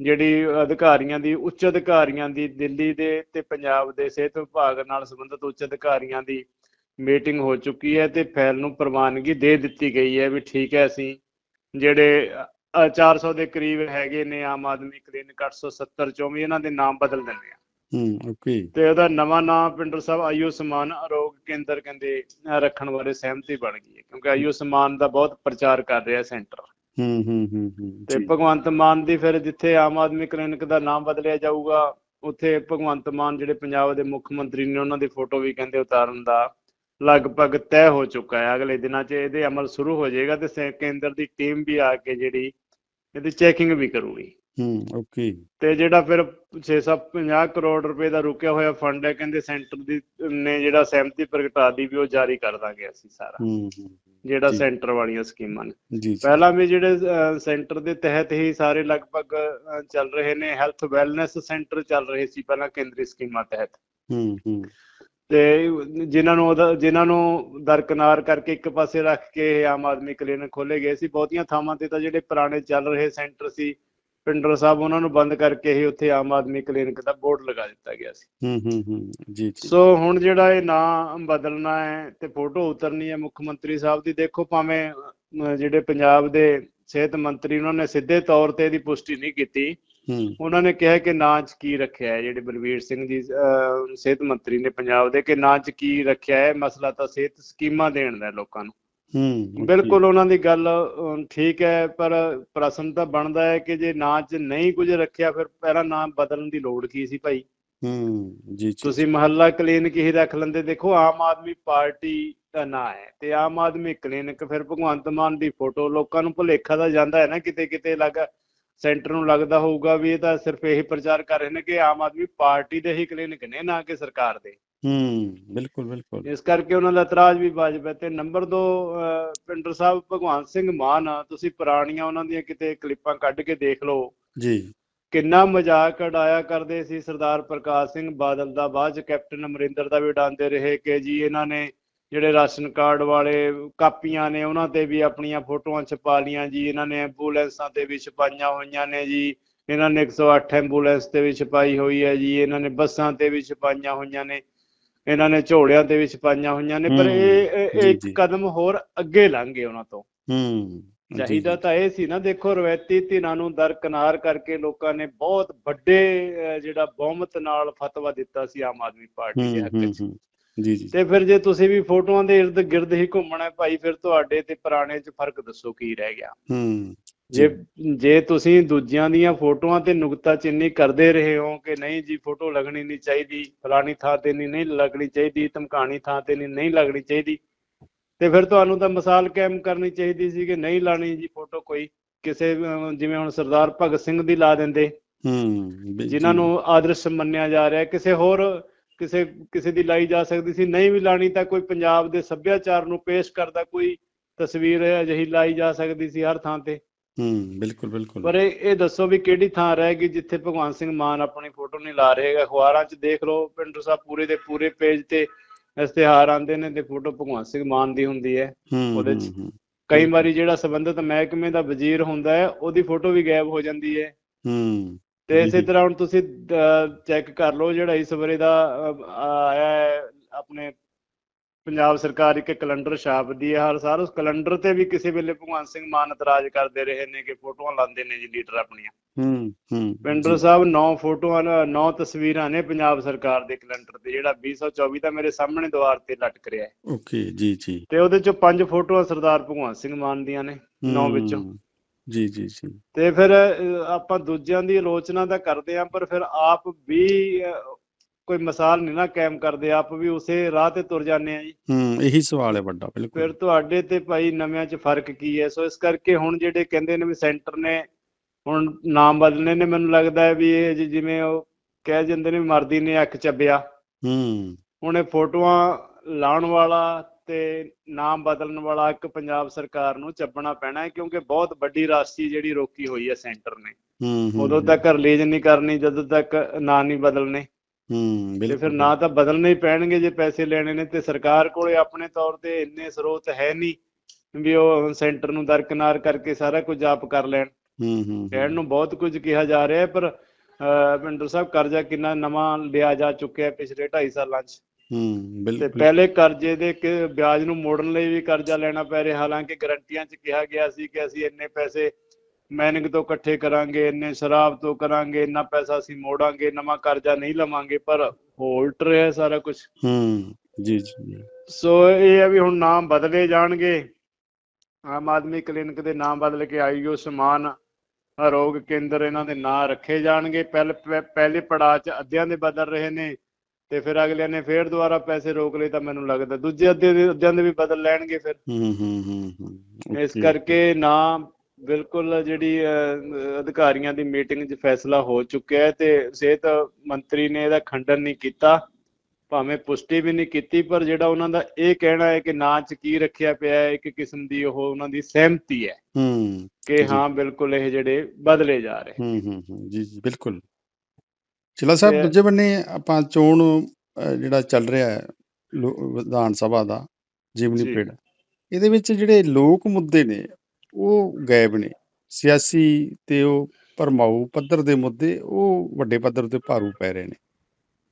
Speaker 2: ਜਿਹੜੀ ਅਧਿਕਾਰੀਆਂ ਦੀ ਉੱਚ ਅਧਿਕਾਰੀਆਂ ਦੀ ਦਿੱਲੀ ਦੇ ਤੇ ਪੰਜਾਬ ਦੇ ਸਿਹਤ ਵਿਭਾਗ ਨਾਲ ਸੰਬੰਧਿਤ ਉੱਚ ਅਧਿਕਾਰੀਆਂ ਦੀ ਮੀਟਿੰਗ ਹੋ ਚੁੱਕੀ ਹੈ ਤੇ ਫਾਈਲ ਨੂੰ ਪ੍ਰਵਾਨਗੀ ਦੇ ਦਿੱਤੀ ਗਈ ਹੈ ਵੀ ਠੀਕ ਹੈ ਅਸੀਂ ਜਿਹੜੇ 400 ਦੇ ਕਰੀਬ ਹੈਗੇ ਨੇ ਆਮ ਆਦਮੀ ਕਲੀਨਿਕ 870 ਚੋਂ ਵੀ ਇਹਨਾਂ ਦੇ ਨਾਮ ਬਦਲ ਦਿੰਦੇ ਆ।
Speaker 1: ਹੂੰ ਓਕੇ।
Speaker 2: ਤੇ ਉਹਦਾ ਨਵਾਂ ਨਾਮ ਪਿੰਡਰ ਸਾਹਿਬ ਆਯੁਸ਼ਮਾਨ ਆਰੋਗ ਕੇਂਦਰ ਕਹਿੰਦੇ ਰੱਖਣ ਬਾਰੇ ਸਹਿਮਤੀ ਬਣ ਗਈ ਹੈ ਕਿਉਂਕਿ ਆਯੁਸ਼ਮਾਨ ਦਾ ਬਹੁਤ ਪ੍ਰਚਾਰ ਕਰ ਰਿਹਾ ਸੈਂਟਰ।
Speaker 1: ਹੂੰ ਹੂੰ ਹੂੰ
Speaker 2: ਤੇ ਭਗਵੰਤ ਮਾਨ ਦੀ ਫਿਰ ਜਿੱਥੇ ਆਮ ਆਦਮੀ ਕਲੀਨਿਕ ਦਾ ਨਾਮ ਬਦਲਿਆ ਜਾਊਗਾ ਉੱਥੇ ਭਗਵੰਤ ਮਾਨ ਜਿਹੜੇ ਪੰਜਾਬ ਦੇ ਮੁੱਖ ਮੰਤਰੀ ਨੇ ਉਹਨਾਂ ਦੀ ਫੋਟੋ ਵੀ ਕਹਿੰਦੇ ਉਤਾਰਨ ਦਾ ਲਗਭਗ ਤੈਅ ਹੋ ਚੁੱਕਾ ਹੈ। ਅਗਲੇ ਦਿਨਾਂ 'ਚ ਇਹਦੇ ਅਮਲ ਸ਼ੁਰੂ ਹੋ ਜਾਏਗਾ ਤੇ ਸੈ- ਕੇਂਦਰ ਦੀ ਟੀਮ ਵੀ ਆ ਕੇ ਜਿਹੜੀ ਇਹਦੀ ਚੈਕਿੰਗ ਵੀ ਕਰੂਗੀ।
Speaker 1: ਹੂੰ ਓਕੇ।
Speaker 2: ਤੇ ਜਿਹੜਾ ਫਿਰ 650 ਕਰੋੜ ਰੁਪਏ ਦਾ ਰੁਕਿਆ ਹੋਇਆ ਫੰਡ ਹੈ ਕਹਿੰਦੇ ਸੈਂਟਰ ਦੀ ਨੇ ਜਿਹੜਾ ਸਹਿਮਤੀ ਪ੍ਰਗਟਾ ਦੀ ਵੀ ਉਹ ਜਾਰੀ ਕਰ ਦਾਂਗੇ ਅਸੀਂ ਸਾਰਾ।
Speaker 1: ਹੂੰ ਹੂੰ
Speaker 2: ਜਿਹੜਾ। ਸੈਂਟਰ ਵਾਲੀਆਂ ਸਕੀਮਾਂ ਨੇ। ਪਹਿਲਾਂ ਵੀ ਜਿਹੜੇ ਸੈਂਟਰ ਦੇ ਤਹਿਤ ਹੀ ਸਾਰੇ ਲਗਭਗ ਚੱਲ ਰਹੇ ਨੇ। ਹੈਲਥ ਵੈਲਨੈਸ ਸੈਂਟਰ ਚੱਲ ਰਹੇ ਸੀ ਪਹਿਲਾਂ ਕੇਂਦਰੀ ਸਕੀਮਾਂ ਤਹਿਤ।
Speaker 1: ਹੂੰ ਹੂੰ।
Speaker 2: ਤੇ ਜਿਨ੍ਹਾਂ ਨੂੰ ਉਹਦਾ ਜਿਨ੍ਹਾਂ ਨੂੰ ਦਰਕਨਾਰ ਕਰਕੇ ਇੱਕ ਪਾਸੇ ਰੱਖ ਕੇ ਇਹ ਆਮ ਆਦਮੀ ਕਲੀਨਿਕ ਖੋਲੇ ਗਏ ਸੀ ਬਹੁਤੀਆਂ ਥਾਵਾਂ ਤੇ ਤਾਂ ਜਿਹੜੇ ਪੁਰਾਣੇ ਚੱਲ ਰਹੇ ਸੈਂਟਰ ਸੀ ਪਿੰਡਰ ਸਾਹਿਬ ਉਹਨਾਂ ਨੂੰ ਬੰਦ ਕਰਕੇ ਹੀ ਉੱਥੇ ਆਮ ਆਦਮੀ ਕਲੀਨਿਕ ਦਾ ਬੋਰਡ ਲਗਾ ਦਿੱਤਾ ਗਿਆ ਸੀ।
Speaker 1: ਹੂੰ ਹੂੰ ਹੂੰ ਜੀ ਜੀ।
Speaker 2: ਸੋ ਹੁਣ ਜਿਹੜਾ ਇਹ ਨਾਂ ਬਦਲਣਾ ਹੈ ਤੇ ਫੋਟੋ ਉਤਰਨੀ ਹੈ ਮੁੱਖ ਮੰਤਰੀ ਸਾਹਿਬ ਦੀ ਦੇਖੋ ਭਾਵੇਂ ਜਿਹੜੇ ਪੰਜਾਬ ਦੇ ਸਿਹਤ ਮੰਤਰੀ ਉਹਨਾਂ ਨੇ ਸਿੱਧੇ ਤੌਰ ਤੇ ਇਹਦੀ ਪੁਸ਼ਟੀ ਨਹੀਂ ਕੀਤੀ। ਉਹਨਾਂ ਨੇ ਕਿਹਾ ਕਿ ਨਾਂ 'ਚ ਕੀ ਰੱਖਿਆ ਹੈ? ਜਿਹੜੇ ਬਲਵੀਰ ਸਿੰਘ ਜੀ ਸਿਹਤ ਮੰਤਰੀ ਨੇ ਪੰਜਾਬ ਦੇ ਕਿ ਨਾਂ 'ਚ ਕੀ ਰੱਖਿਆ ਹੈ? ਮਸਲਾ ਤਾਂ ਸਿਹਤ ਸਕੀਮਾਂ ਦੇਣ ਦਾ ਲੋਕਾਂ ਨੂੰ।
Speaker 1: ਹੂੰ
Speaker 2: ਬਿਲਕੁਲ ਉਹਨਾਂ ਦੀ ਗੱਲ ਠੀਕ ਹੈ ਪਰ ਪ੍ਰਸ਼ਨ ਤਾਂ ਬਣਦਾ ਹੈ ਕਿ ਜੇ ਨਾਂ 'ਚ ਨਹੀਂ ਕੁਝ ਰੱਖਿਆ ਫਿਰ ਪਹਿਲਾਂ ਨਾਂ ਬਦਲਣ ਦੀ ਲੋੜ ਕੀ ਸੀ ਭਾਈ?
Speaker 1: ਹੂੰ ਜੀ
Speaker 2: ਤੁਸੀਂ ਮਹੱਲਾ ਕਲੀਨਿਕ ਹੀ ਰੱਖ ਲੈਂਦੇ ਦੇਖੋ ਆਮ ਆਦਮੀ ਪਾਰਟੀ ਦਾ ਨਾਂ ਹੈ ਤੇ ਆਮ ਆਦਮੀ ਕਲੀਨਿਕ ਫਿਰ ਭਗਵੰਤ ਮਾਨ ਦੀ ਫੋਟੋ ਲੋਕਾਂ ਨੂੰ ਭੁਲੇਖਾ ਤਾਂ ਜਾਂਦਾ ਹੈ ਨਾ ਕਿਤੇ ਕਿਤੇ ਲੱਗ ਸੈਂਟਰ ਨੂੰ ਲੱਗਦਾ ਹੋਊਗਾ ਵੀ ਇਹ ਤਾਂ ਸਿਰਫ ਇਹੀ ਪ੍ਰਚਾਰ ਕਰ ਰਹੇ ਨੇ ਕਿ ਆਮ ਆਦਮੀ ਪਾਰਟੀ ਦੇ ਹੀ ਕਲੀਨਿਕ ਨੇ ਨਾ ਕਿ ਸਰਕਾਰ ਦੇ।
Speaker 1: ਹੂੰ ਬਿਲਕੁਲ ਬਿਲਕੁਲ।
Speaker 2: ਇਸ ਕਰਕੇ ਉਹਨਾਂ ਦਾ ਇਤਰਾਜ਼ ਵੀ ਵਾਜਬ ਹੈ। ਤੇ ਨੰਬਰ 2 ਪਿੰਡਰ ਸਾਹਿਬ ਭਗਵੰਤ ਸਿੰਘ ਮਾਨ ਤੁਸੀਂ ਪੁਰਾਣੀਆਂ ਉਹਨਾਂ ਦੀਆਂ ਕਿਤੇ ਕਲਿੱਪਾਂ ਕੱਢ ਕੇ ਦੇਖ ਲਓ।
Speaker 1: ਜੀ।
Speaker 2: ਕਿੰਨਾ ਮਜ਼ਾਕ ਉਡਾਇਆ ਕਰਦੇ ਸੀ ਸਰਦਾਰ ਪ੍ਰਕਾਸ਼ ਸਿੰਘ ਬਾਦਲ ਦਾ। ਬਾਅਦ ਚ ਕੈਪਟਨ ਅਮਰਿੰਦਰ ਦਾ ਵੀ ਉਡਾਉਂਦੇ ਰਹੇ ਕਿ ਜੀ ਇਹਨਾਂ ਨੇ ਜਿਹੜੇ ਰਾਸ਼ਨ ਕਾਰਡ ਵਾਲੇ ਕਾਪੀਆਂ ਨੇ ਉਹਨਾਂ ਤੇ ਵੀ ਆਪਣੀਆਂ ਫੋਟੋਆਂ ਛਪਾ ਲੀਆਂ ਜੀ। ਇਹਨਾਂ ਨੇ ਐਂਬੂਲੈਂਸਾਂ ਤੇ ਵੀ ਛਪਾਈਆਂ ਹੋਈਆਂ ਨੇ ਜੀ। ਇਹਨਾਂ ਨੇ 108 ਐਂਬੂਲੈਂਸ ਤੇ ਵੀ ਛਪਾਈ ਹੋਈ ਹੈ ਜੀ। ਇਹਨਾਂ ਨੇ ਬੱਸਾਂ ਤੇ ਵੀ ਛਪਾਈਆਂ ਹੋਈਆਂ ਨੇ। ਇਹਨਾਂ ਨੇ ਝੋੜਿਆਂ ਤੇ ਵੀ ਛਪਾਈਆਂ ਹੋਈਆਂ ਨੇ। ਪਰ ਇਹ ਇੱਕ। ਕਦਮ ਹੋਰ ਅੱਗੇ ਲੰਘ ਉਹਨਾਂ ਤੋਂ।
Speaker 1: ਹੂੰ
Speaker 2: ਚਾਹੀਦਾ। ਤਾਂ ਇਹ ਸੀ ਨਾ ਦੇਖੋ ਰਵਾਇਤੀ ਧਿਰਾਂ ਨੂੰ ਦਰਕਨਾਰ ਕਰਕੇ ਲੋਕਾਂ ਨੇ ਬਹੁਤ ਵੱਡੇ ਜਿਹੜਾ ਬਹੁਮਤ ਨਾਲ ਫਤਵਾ ਦਿੱਤਾ ਸੀ ਆਮ ਆਦਮੀ ਪਾਰਟੀ ਦੇ ਹੱਕ 'ਚ।
Speaker 1: ਜੀ ਜੀ
Speaker 2: ਤੇ ਫਿਰ ਜੇ ਤੁਸੀਂ ਵੀ ਫੋਟੋਆਂ ਦੇ ਇਰਦ ਗਿਰਦ ਹੀ ਘੁੰਮਣਾ ਹੈ ਭਾਈ ਫਿਰ ਤੁਹਾਡੇ ਤੇ ਪੁਰਾਣੇ 'ਚ ਫ਼ਰਕ ਦੱਸੋ ਕੀ ਰਹਿ ਗਿਆ
Speaker 1: ਹੂੰ
Speaker 2: ਜੇ ਜੇ ਤੁਸੀਂ ਦੂਜਿਆਂ ਦੀਆਂ ਫੋਟੋਆਂ ਤੇ ਨੁਕਤਾਚੀਨੀ ਕਰਦੇ ਰਹੇ ਹੋ ਕਿ ਨਹੀਂ ਜੀ ਫੋਟੋ ਲੱਗਣੀ ਨਹੀਂ ਚਾਹੀਦੀ ਫਲਾਣੀ ਥਾਂ ਤੇ ਨਹੀਂ ਨਹੀਂ ਲੱਗਣੀ ਚਾਹੀਦੀ ਧਮਕਾਣੀ ਥਾਂ ਤੇ ਨਹੀਂ ਨਹੀਂ ਲੱਗਣੀ ਚਾਹੀਦੀ ਤੇ ਫਿਰ ਤੁਹਾਨੂੰ ਤਾਂ ਮਿਸਾਲ ਕਾਇਮ ਕਰਨੀ ਚਾਹੀਦੀ ਸੀ ਕਿ ਨਹੀਂ ਲਾਣੀ ਜੀ ਫੋਟੋ ਕੋਈ ਕਿਸੇ ਜਿਵੇਂ ਹੁਣ ਸਰਦਾਰ ਭਗਤ ਸਿੰਘ ਦੀ ਲਾ ਦਿੰਦੇ
Speaker 1: ਹੂੰ
Speaker 2: ਜਿਨ੍ਹਾਂ। ਨੂੰ ਆਦਰਸ਼ ਮੰਨਿਆ ਜਾ ਰਿਹਾ। ਕਿਸੇ ਹੋਰ ਕਿਸੇ ਕਿਸੇ ਦੀ ਲਾਈ ਜਾ ਸਕਦੀ ਸੀ ਨਹੀਂ ਵੀ ਲਾਣੀ ਤਾਂ ਕੋਈ ਪੰਜਾਬ ਦੇ ਸੱਭਿਆਚਾਰ ਨੂੰ ਪੇਸ਼ ਕਰਦਾ ਕੋਈ ਤਸਵੀਰ ਅਜਿਹੀ ਲਾਈ ਜਾ ਸਕਦੀ ਸੀ ਹਰ ਥਾਂ ਤੇ।
Speaker 1: ਹੂੰ ਬਿਲਕੁਲ ਬਿਲਕੁਲ।
Speaker 2: ਪਰ ਇਹ ਦੱਸੋ ਵੀ ਕਿਹੜੀ ਥਾਂ ਰਹਿ ਗਈ ਜਿੱਥੇ ਭਗਵਾਨ ਸਿੰਘ ਮਾਨ ਆਪਣੀ ਫੋਟੋ ਨਹੀਂ ਲਾ ਰਹੇ ਹੈਗੇ? ਅਖਬਾਰਾਂ 'ਚ ਦੇਖ ਲਓ ਪਿੰਡਰ ਸਾਹਿਬ ਪੂਰੇ ਦੇ ਪੂਰੇ ਪੇਜ ਤੇ ਇਸ਼ਤਿਹਾਰ ਆਉਂਦੇ ਨੇ ਤੇ ਫੋਟੋ ਭਗਵਾਨ ਸਿੰਘ ਮਾਨ ਦੀ ਹੁੰਦੀ ਹੈ। ਉਹਦੇ 'ਚ ਕਈ ਵਾਰੀ ਜਿਹੜਾ ਸੰਬੰਧਿਤ ਮਹਿਕਮੇ ਦਾ ਵਜ਼ੀਰ ਹੁੰਦਾ ਹੈ ਉਹਦੀ ਫੋਟੋ ਵੀ ਗਾਇਬ ਹੋ ਜਾਂਦੀ ਹੈ।
Speaker 1: ਹੂੰ।
Speaker 2: ਤੇ ਇਸੇ। ਤਰ੍ਹਾਂ ਹੁਣ ਤੁਸੀਂ ਚੈੱਕ ਕਰ ਲਓ ਜਿਹੜਾ ਇਸ ਵਾਰੇ ਦਾ ਆਇਆ ਹੈ ਆਪਣੇ ਪੰਜਾਬ ਸਰਕਾਰ ਇੱਕ ਕੈਲੰਡਰ ਛਾਪਦੀ ਹੈ ਹਰ ਸਾਲ ਉਸ ਕੈਲੰਡਰ ਤੇ ਵੀ ਕਿਸੇ ਵੇਲੇ ਭਗਵੰਤ ਸਿੰਘ ਮਾਨ ਇਤਰਾਜ਼ ਕਰਦੇ ਰਹੇ ਨੇ ਕਿ ਫੋਟੋਆਂ ਲਾਉਂਦੇ ਨੇ ਜੀ ਲੀਡਰ ਆਪਣੀਆਂ।
Speaker 1: ਹੂੰ ਹੂੰ
Speaker 2: ਪਿੰਡਰ ਸਾਹਿਬ 9 ਫੋਟੋਆਂ 9 ਤਸਵੀਰਾਂ ਨੇ ਪੰਜਾਬ ਸਰਕਾਰ ਦੇ ਕੈਲੰਡਰ ਤੇ ਜਿਹੜਾ 2024 ਦਾ ਮੇਰੇ ਸਾਹਮਣੇ ਦੀਵਾਰ ਤੇ ਲਟਕ ਰਿਹਾ ਹੈ।
Speaker 1: ਓਕੇ ਜੀ ਜੀ।
Speaker 2: ਤੇ ਉਹਦੇ ਚੋਂ ਪੰਜ ਫੋਟੋਆਂ ਸਰਦਾਰ ਭਗਵੰਤ ਸਿੰਘ ਮਾਨ ਦੀਆਂ ਨੇ 9 ਵਿੱਚੋਂ।
Speaker 1: ਜੀ ਜੀ ਜੀ।
Speaker 2: ਤੇ ਫਿਰ ਆਪਾਂ ਦੂਜਿਆਂ ਦੀ ਆਲੋਚਨਾ ਤਾਂ ਕਰਦੇ ਆਂ ਪਰ ਫਿਰ ਆਪ ਵੀ ਕੋਈ ਮਿਸਾਲ ਨਹੀਂ ਨਾ ਕਾਇਮ ਕਰਦੇ ਆਪ ਵੀ ਉਸੇ ਰਾਹ ਤੇ ਤੁਰ ਜਾਂਦੇ ਆ ਜੀ।
Speaker 1: ਹੂੰ ਇਹੀ ਸਵਾਲ ਹੈ ਵੱਡਾ ਬਿਲਕੁਲ।
Speaker 2: ਫਿਰ ਤੁਹਾਡੇ ਤੇ ਭਾਈ ਨਵਿਆਂ 'ਚ ਫ਼ਰਕ ਕੀ ਹੈ? ਸੋ ਇਸ ਕਰਕੇ ਹੁਣ ਜਿਹੜੇ ਕਹਿੰਦੇ ਨੇ ਵੀ ਸੈਂਟਰ ਨੇ ਹੁਣ ਨਾਮ ਬਦਲਣੇ ਨੇ ਮੈਨੂੰ ਲੱਗਦਾ ਹੈ ਵੀ ਇਹ ਜਿਵੇਂ ਉਹ ਕਹਿ ਜਾਂਦੇ ਨੇ ਮਰਦੀ ਨੇ ਅੱਖ ਚੱਬਿਆ।
Speaker 1: ਹੂੰ।
Speaker 2: ਹੁਣ ਇਹ ਫੋਟੋਆਂ ਲਾਉਣ ਵਾਲਾ ਤੇ ਨਾਮ ਬਦਲਣ ਵਾਲਾ ਇੱਕ ਪੰਜਾਬ ਸਰਕਾਰ ਨੂੰ ਚੱਬਣਾ ਪੈਣਾ ਹੈ ਕਿਉਂਕਿ ਬਹੁਤ ਵੱਡੀ ਰਾਸ਼ੀ ਜਿਹੜੀ ਰੋਕੀ ਹੋਈ ਹੈ ਸੈਂਟਰ ਨੇ। ਉਦੋਂ ਤੱਕ ਰਿਲੀਜ਼ ਨਹੀਂ ਕਰਨੀ ਜਦੋਂ ਤੱਕ ਨਾਂ ਨਹੀਂ ਬਦਲਨੇ
Speaker 1: ਹੂੰ ਬਿਲਕੁਲ
Speaker 2: ਫਿਰ ਨਾ ਤਾਂ ਬਦਲਣੇ ਹੀ ਪੈਣਗੇ ਜੇ ਪੈਸੇ ਲੈਣੇ ਨੇ ਤੇ ਸਰਕਾਰ ਕੋਲੇ ਆਪਣੇ ਤੌਰ ਤੇ ਇੰਨੇ ਸਰੋਤ ਹੈ ਨਹੀਂ ਵੀ ਉਹ ਸੈਂਟਰ ਨੂੰ ਦਰਕਨਾਰ ਕਰਕੇ ਸਾਰਾ ਕੁਝ ਆਪ ਕਰ ਲੈਣ।
Speaker 1: ਹੂੰ ਹੂੰ
Speaker 2: ਕਹਿਣ ਨੂੰ ਬਹੁਤ ਕੁਝ ਕਿਹਾ ਜਾ ਰਿਹਾ ਹੈ ਪਰ ਭਿੰਡਰ ਸਾਹਿਬ ਕਰਜ਼ਾ ਕਿੰਨਾ ਨਵਾਂ ਲਿਆ ਜਾ ਚੁੱਕਿਆ ਪਿਛਲੇ 2.5 ਸਾਲਾਂ 'ਚ?
Speaker 1: ਹੂੰ
Speaker 2: ਤੇ ਪਹਿਲੇ ਕਰਜ਼ੇ ਦੇ ਵਿਆਜ ਨੂੰ ਮੋੜਨ ਲਈ ਵੀ ਕਰਜ਼ਾ ਲੈਣਾ ਪੈ ਰਿਹਾ ਹਾਲਾਂਕਿ ਗਰੰਟੀਆਂ 'ਚ ਕਿਹਾ ਗਿਆ ਸੀ ਕਿ ਅਸੀਂ ਇੰਨੇ ਪੈਸੇ ਮੈਨਿੰਗ ਤੋਂ ਇਕੱਠੇ ਕਰਾਂਗੇ ਇੰਨੇ ਸ਼ਰਾਬ ਤੋਂ ਕਰਾਂਗੇ ਇੰਨਾ ਪੈਸਾ ਅਸੀਂ ਮੋੜਾਂਗੇ ਨਵਾਂ ਕਰਜ਼ਾ ਨਹੀਂ ਲਵਾਂਗੇ ਪਰ ਹੋਲਟ ਰਿਹਾ ਸਾਰਾ ਕੁਝ
Speaker 1: ਹੂੰ ਜੀ ਜੀ
Speaker 2: ਸੋ ਇਹ ਹੈ ਵੀ ਹੁਣ ਨਾਮ ਬਦਲੇ ਜਾਣਗੇ। ਆਮ ਆਦਮੀ ਕਲੀਨਿਕ ਦੇ ਨਾਮ ਬਦਲ ਕੇ ਆਯੁਸ਼ਮਾਨ ਰੋਗ ਕੇਂਦਰ ਇਹਨਾਂ ਦੇ ਨਾਂ ਰੱਖੇ ਜਾਣਗੇ। ਪਹਿਲ ਪਹਿ- ਪਹਿਲੇ ਪੜਾਅ 'ਚ ਅੱਧਿਆਂ ਦੇ ਬਦਲ ਰਹੇ ਨੇ। ਤੇ ਫਿਰ ਅਗਲਿਆਂ ਨੇ ਫੇਰ ਦੁਬਾਰਾ ਪੈਸੇ ਰੋਕ ਲਏ ਤਾਂ ਮੈਨੂੰ ਲੱਗਦਾ ਦੂਜੇ ਅੱਧੇ ਦੇ ਅੱਧਿਆਂ ਦੇ ਵੀ ਬਦਲ ਲੈਣਗੇ ਫਿਰ।
Speaker 1: ਹੂੰ ਹੂੰ ਹੂੰ ਹੂੰ।
Speaker 2: ਇਸ ਕਰਕੇ ਨਾ ਬਿਲਕੁਲ ਜਿਹੜੀ ਅਧਿਕਾਰੀਆਂ ਦੀ ਮੀਟਿੰਗ 'ਚ ਫੈਸਲਾ ਹੋ ਚੁੱਕਿਆ ਹੈ ਤੇ ਸਿਹਤ ਮੰਤਰੀ ਨੇ ਇਹਦਾ ਖੰਡਨ ਨਹੀਂ ਕੀਤਾ ਭਾਵੇਂ ਪੁਸ਼ਟੀ ਵੀ ਨਹੀਂ ਕੀਤੀ ਪਰ ਜਿਹੜਾ ਉਹਨਾਂ ਦਾ ਇਹ ਕਹਿਣਾ ਹੈ ਕਿ ਨਾਂ 'ਚ ਕੀ ਰੱਖਿਆ ਪਿਆ ਹੈ ਇੱਕ ਕਿਸਮ ਦੀ ਉਹ ਉਹਨਾਂ ਦੀ ਸਹਿਮਤੀ ਹੈ
Speaker 1: ਹੂੰ।
Speaker 2: ਕਿ। ਹਾਂ ਬਿਲਕੁਲ ਇਹ ਜਿਹੜੇ ਬਦਲੇ ਜਾ ਰਹੇ।
Speaker 1: ਹੂੰ ਹੂੰ। ਜੀ ਜੀ ਬਿਲਕੁਲ। ਚਲਾ ਸਾਹਿਬ ਦੂਜੇ ਬੰਨੇ ਆਪਾਂ ਚੋਣ ਜਿਹੜਾ ਚੱਲ ਰਿਹਾ ਹੈ ਵਿਧਾਨ ਸਭਾ ਦਾ ਜਿਮਨੀ। ਪਿੜ ਇਹਦੇ ਵਿੱਚ ਜਿਹੜੇ ਲੋਕ ਮੁੱਦੇ ਨੇ ਉਹ ਗਾਇਬ ਨੇ। ਸਿਆਸੀ ਤੇ ਉਹ ਭਰਮਾਊ ਪੱਧਰ ਦੇ ਮੁੱਦੇ ਉਹ ਵੱਡੇ ਪੱਧਰ ਤੇ ਭਾਰੂ ਪੈ ਰਹੇ ਨੇ।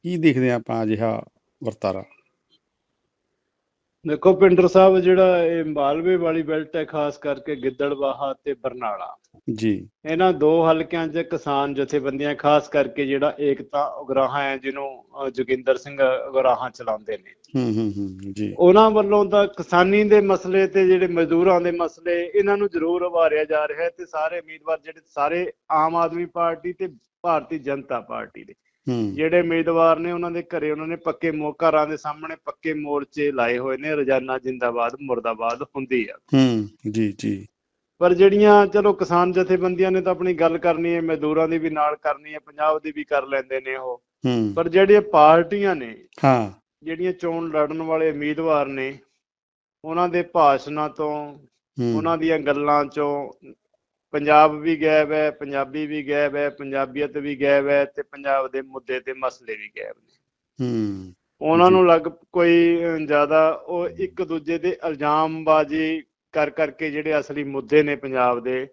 Speaker 1: ਕੀ ਦੇਖਦੇ ਆਪਾਂ ਅਜਿਹਾ ਵਰਤਾਰਾ?
Speaker 2: ਦੇਖੋ ਪਿੰਡਰ ਸਾਹਿਬ ਜਿਹੜਾ ਇਹ ਮਾਲਵੇ ਵਾਲੀ ਬੈਲਟ ਹੈ ਖਾਸ ਕਰਕੇ ਗਿੱਦੜਬਾਹਾ ਤੇ ਬਰਨਾਲਾ।
Speaker 1: ਜੀ।
Speaker 2: ਇਹਨਾਂ ਦੋ ਹਲਕਿਆਂ 'ਚ ਕਿਸਾਨ ਜਥੇਬੰਦੀਆਂ ਖਾਸ ਕਰਕੇ ਜਿਹੜਾ ਏਕਤਾ ਉਗਰਾਹਾਂ ਹੈ ਜਿਹਨੂੰ ਜੋਗਿੰਦਰ ਸਿੰਘ ਉਗਰਾਹਾਂ ਚਲਾਉਂਦੇ ਨੇ।
Speaker 1: ਹੂੰ ਹੂੰ ਹੂੰ ਜੀ।
Speaker 2: ਉਹਨਾਂ ਵੱਲੋਂ ਤਾਂ ਕਿਸਾਨੀ ਦੇ ਮਸਲੇ ਤੇ ਜਿਹੜੇ ਮਜ਼ਦੂਰਾਂ ਦੇ ਮਸਲੇ ਇਹਨਾਂ ਨੂੰ ਜ਼ਰੂਰ ਉਭਾਰਿਆ ਜਾ ਰਿਹਾ ਹੈ ਤੇ ਸਾਰੇ ਉਮੀਦਵਾਰ ਜਿਹੜੇ ਸਾਰੇ ਆਮ ਆਦਮੀ ਪਾਰਟੀ ਤੇ ਭਾਰਤੀ ਜਨਤਾ ਪਾਰਟੀ ਦੇ। ਜਿਹੜੇ ਉਮੀਦਵਾਰ ਨੇ ਉਹਨਾਂ ਦੇ ਘਰੇ ਉਹਨਾਂ ਨੇ ਪੱਕੇ ਮੋ ਘਰਾਂ ਦੇ ਸਾਹਮਣੇ ਪੱਕੇ ਮੋਰਚੇ ਲਾਏ ਹੋਏ ਨੇ ਰੋਜ਼ਾਨਾ ਜਿੰਦਾਬਾਦ ਮੁਰਦਾਬਾਦ ਹੁੰਦੀ ਆ।
Speaker 1: ਹੂੰ ਜੀ ਜੀ।
Speaker 2: ਪਰ ਜਿਹੜੀਆਂ ਚਲੋ ਕਿਸਾਨ ਜਥੇਬੰਦੀਆਂ ਨੇ ਤਾਂ ਆਪਣੀ ਗੱਲ ਕਰਨੀ ਹੈ ਮਜ਼ਦੂਰਾਂ ਦੀ ਵੀ ਨਾਲ ਕਰਨੀ ਹੈ ਪੰਜਾਬ ਦੀ ਵੀ ਕਰ ਲੈਂਦੇ ਨੇ ਉਹ।
Speaker 1: ਹੂੰ।
Speaker 2: ਪਰ ਜਿਹੜੀਆਂ ਪਾਰਟੀਆਂ ਨੇ
Speaker 1: ਹਾਂ।
Speaker 2: ਜਿਹੜੀਆਂ ਚੋਣ ਲੜਨ ਵਾਲੇ ਉਮੀਦਵਾਰ ਨੇ ਉਹਨਾਂ ਦੇ ਭਾਸ਼ਣਾਂ ਤੋਂ ਉਹਨਾਂ ਦੀਆਂ ਗੱਲਾਂ ਚੋਂ ਪੰਜਾਬ ਵੀ ਗਾਇਬ ਹੈ ਪੰਜਾਬੀ ਵੀ ਗਾਇਬ ਹੈ ਪੰਜਾਬੀਅਤ ਵੀ ਗਾਇਬ ਹੈ ਤੇ ਪੰਜਾਬ ਦੇ ਮੁੱਦੇ ਤੇ ਮਸਲੇ ਵੀ ਗਾਇਬ ਨੇ।
Speaker 1: ਹੂੰ।
Speaker 2: ਉਹਨਾਂ। ਨੂੰ ਲੱਗ ਕੋਈ ਜ਼ਿਆਦਾ ਉਹ ਇੱਕ ਦੂਜੇ ਤੇ ਇਲਜ਼ਾਮਬਾਜ਼ੀ ਕਰ ਕਰਕੇ ਜਿਹੜੇ ਅਸਲੀ ਮੁੱਦੇ ਨੇ ਪੰਜਾਬ ਦੇ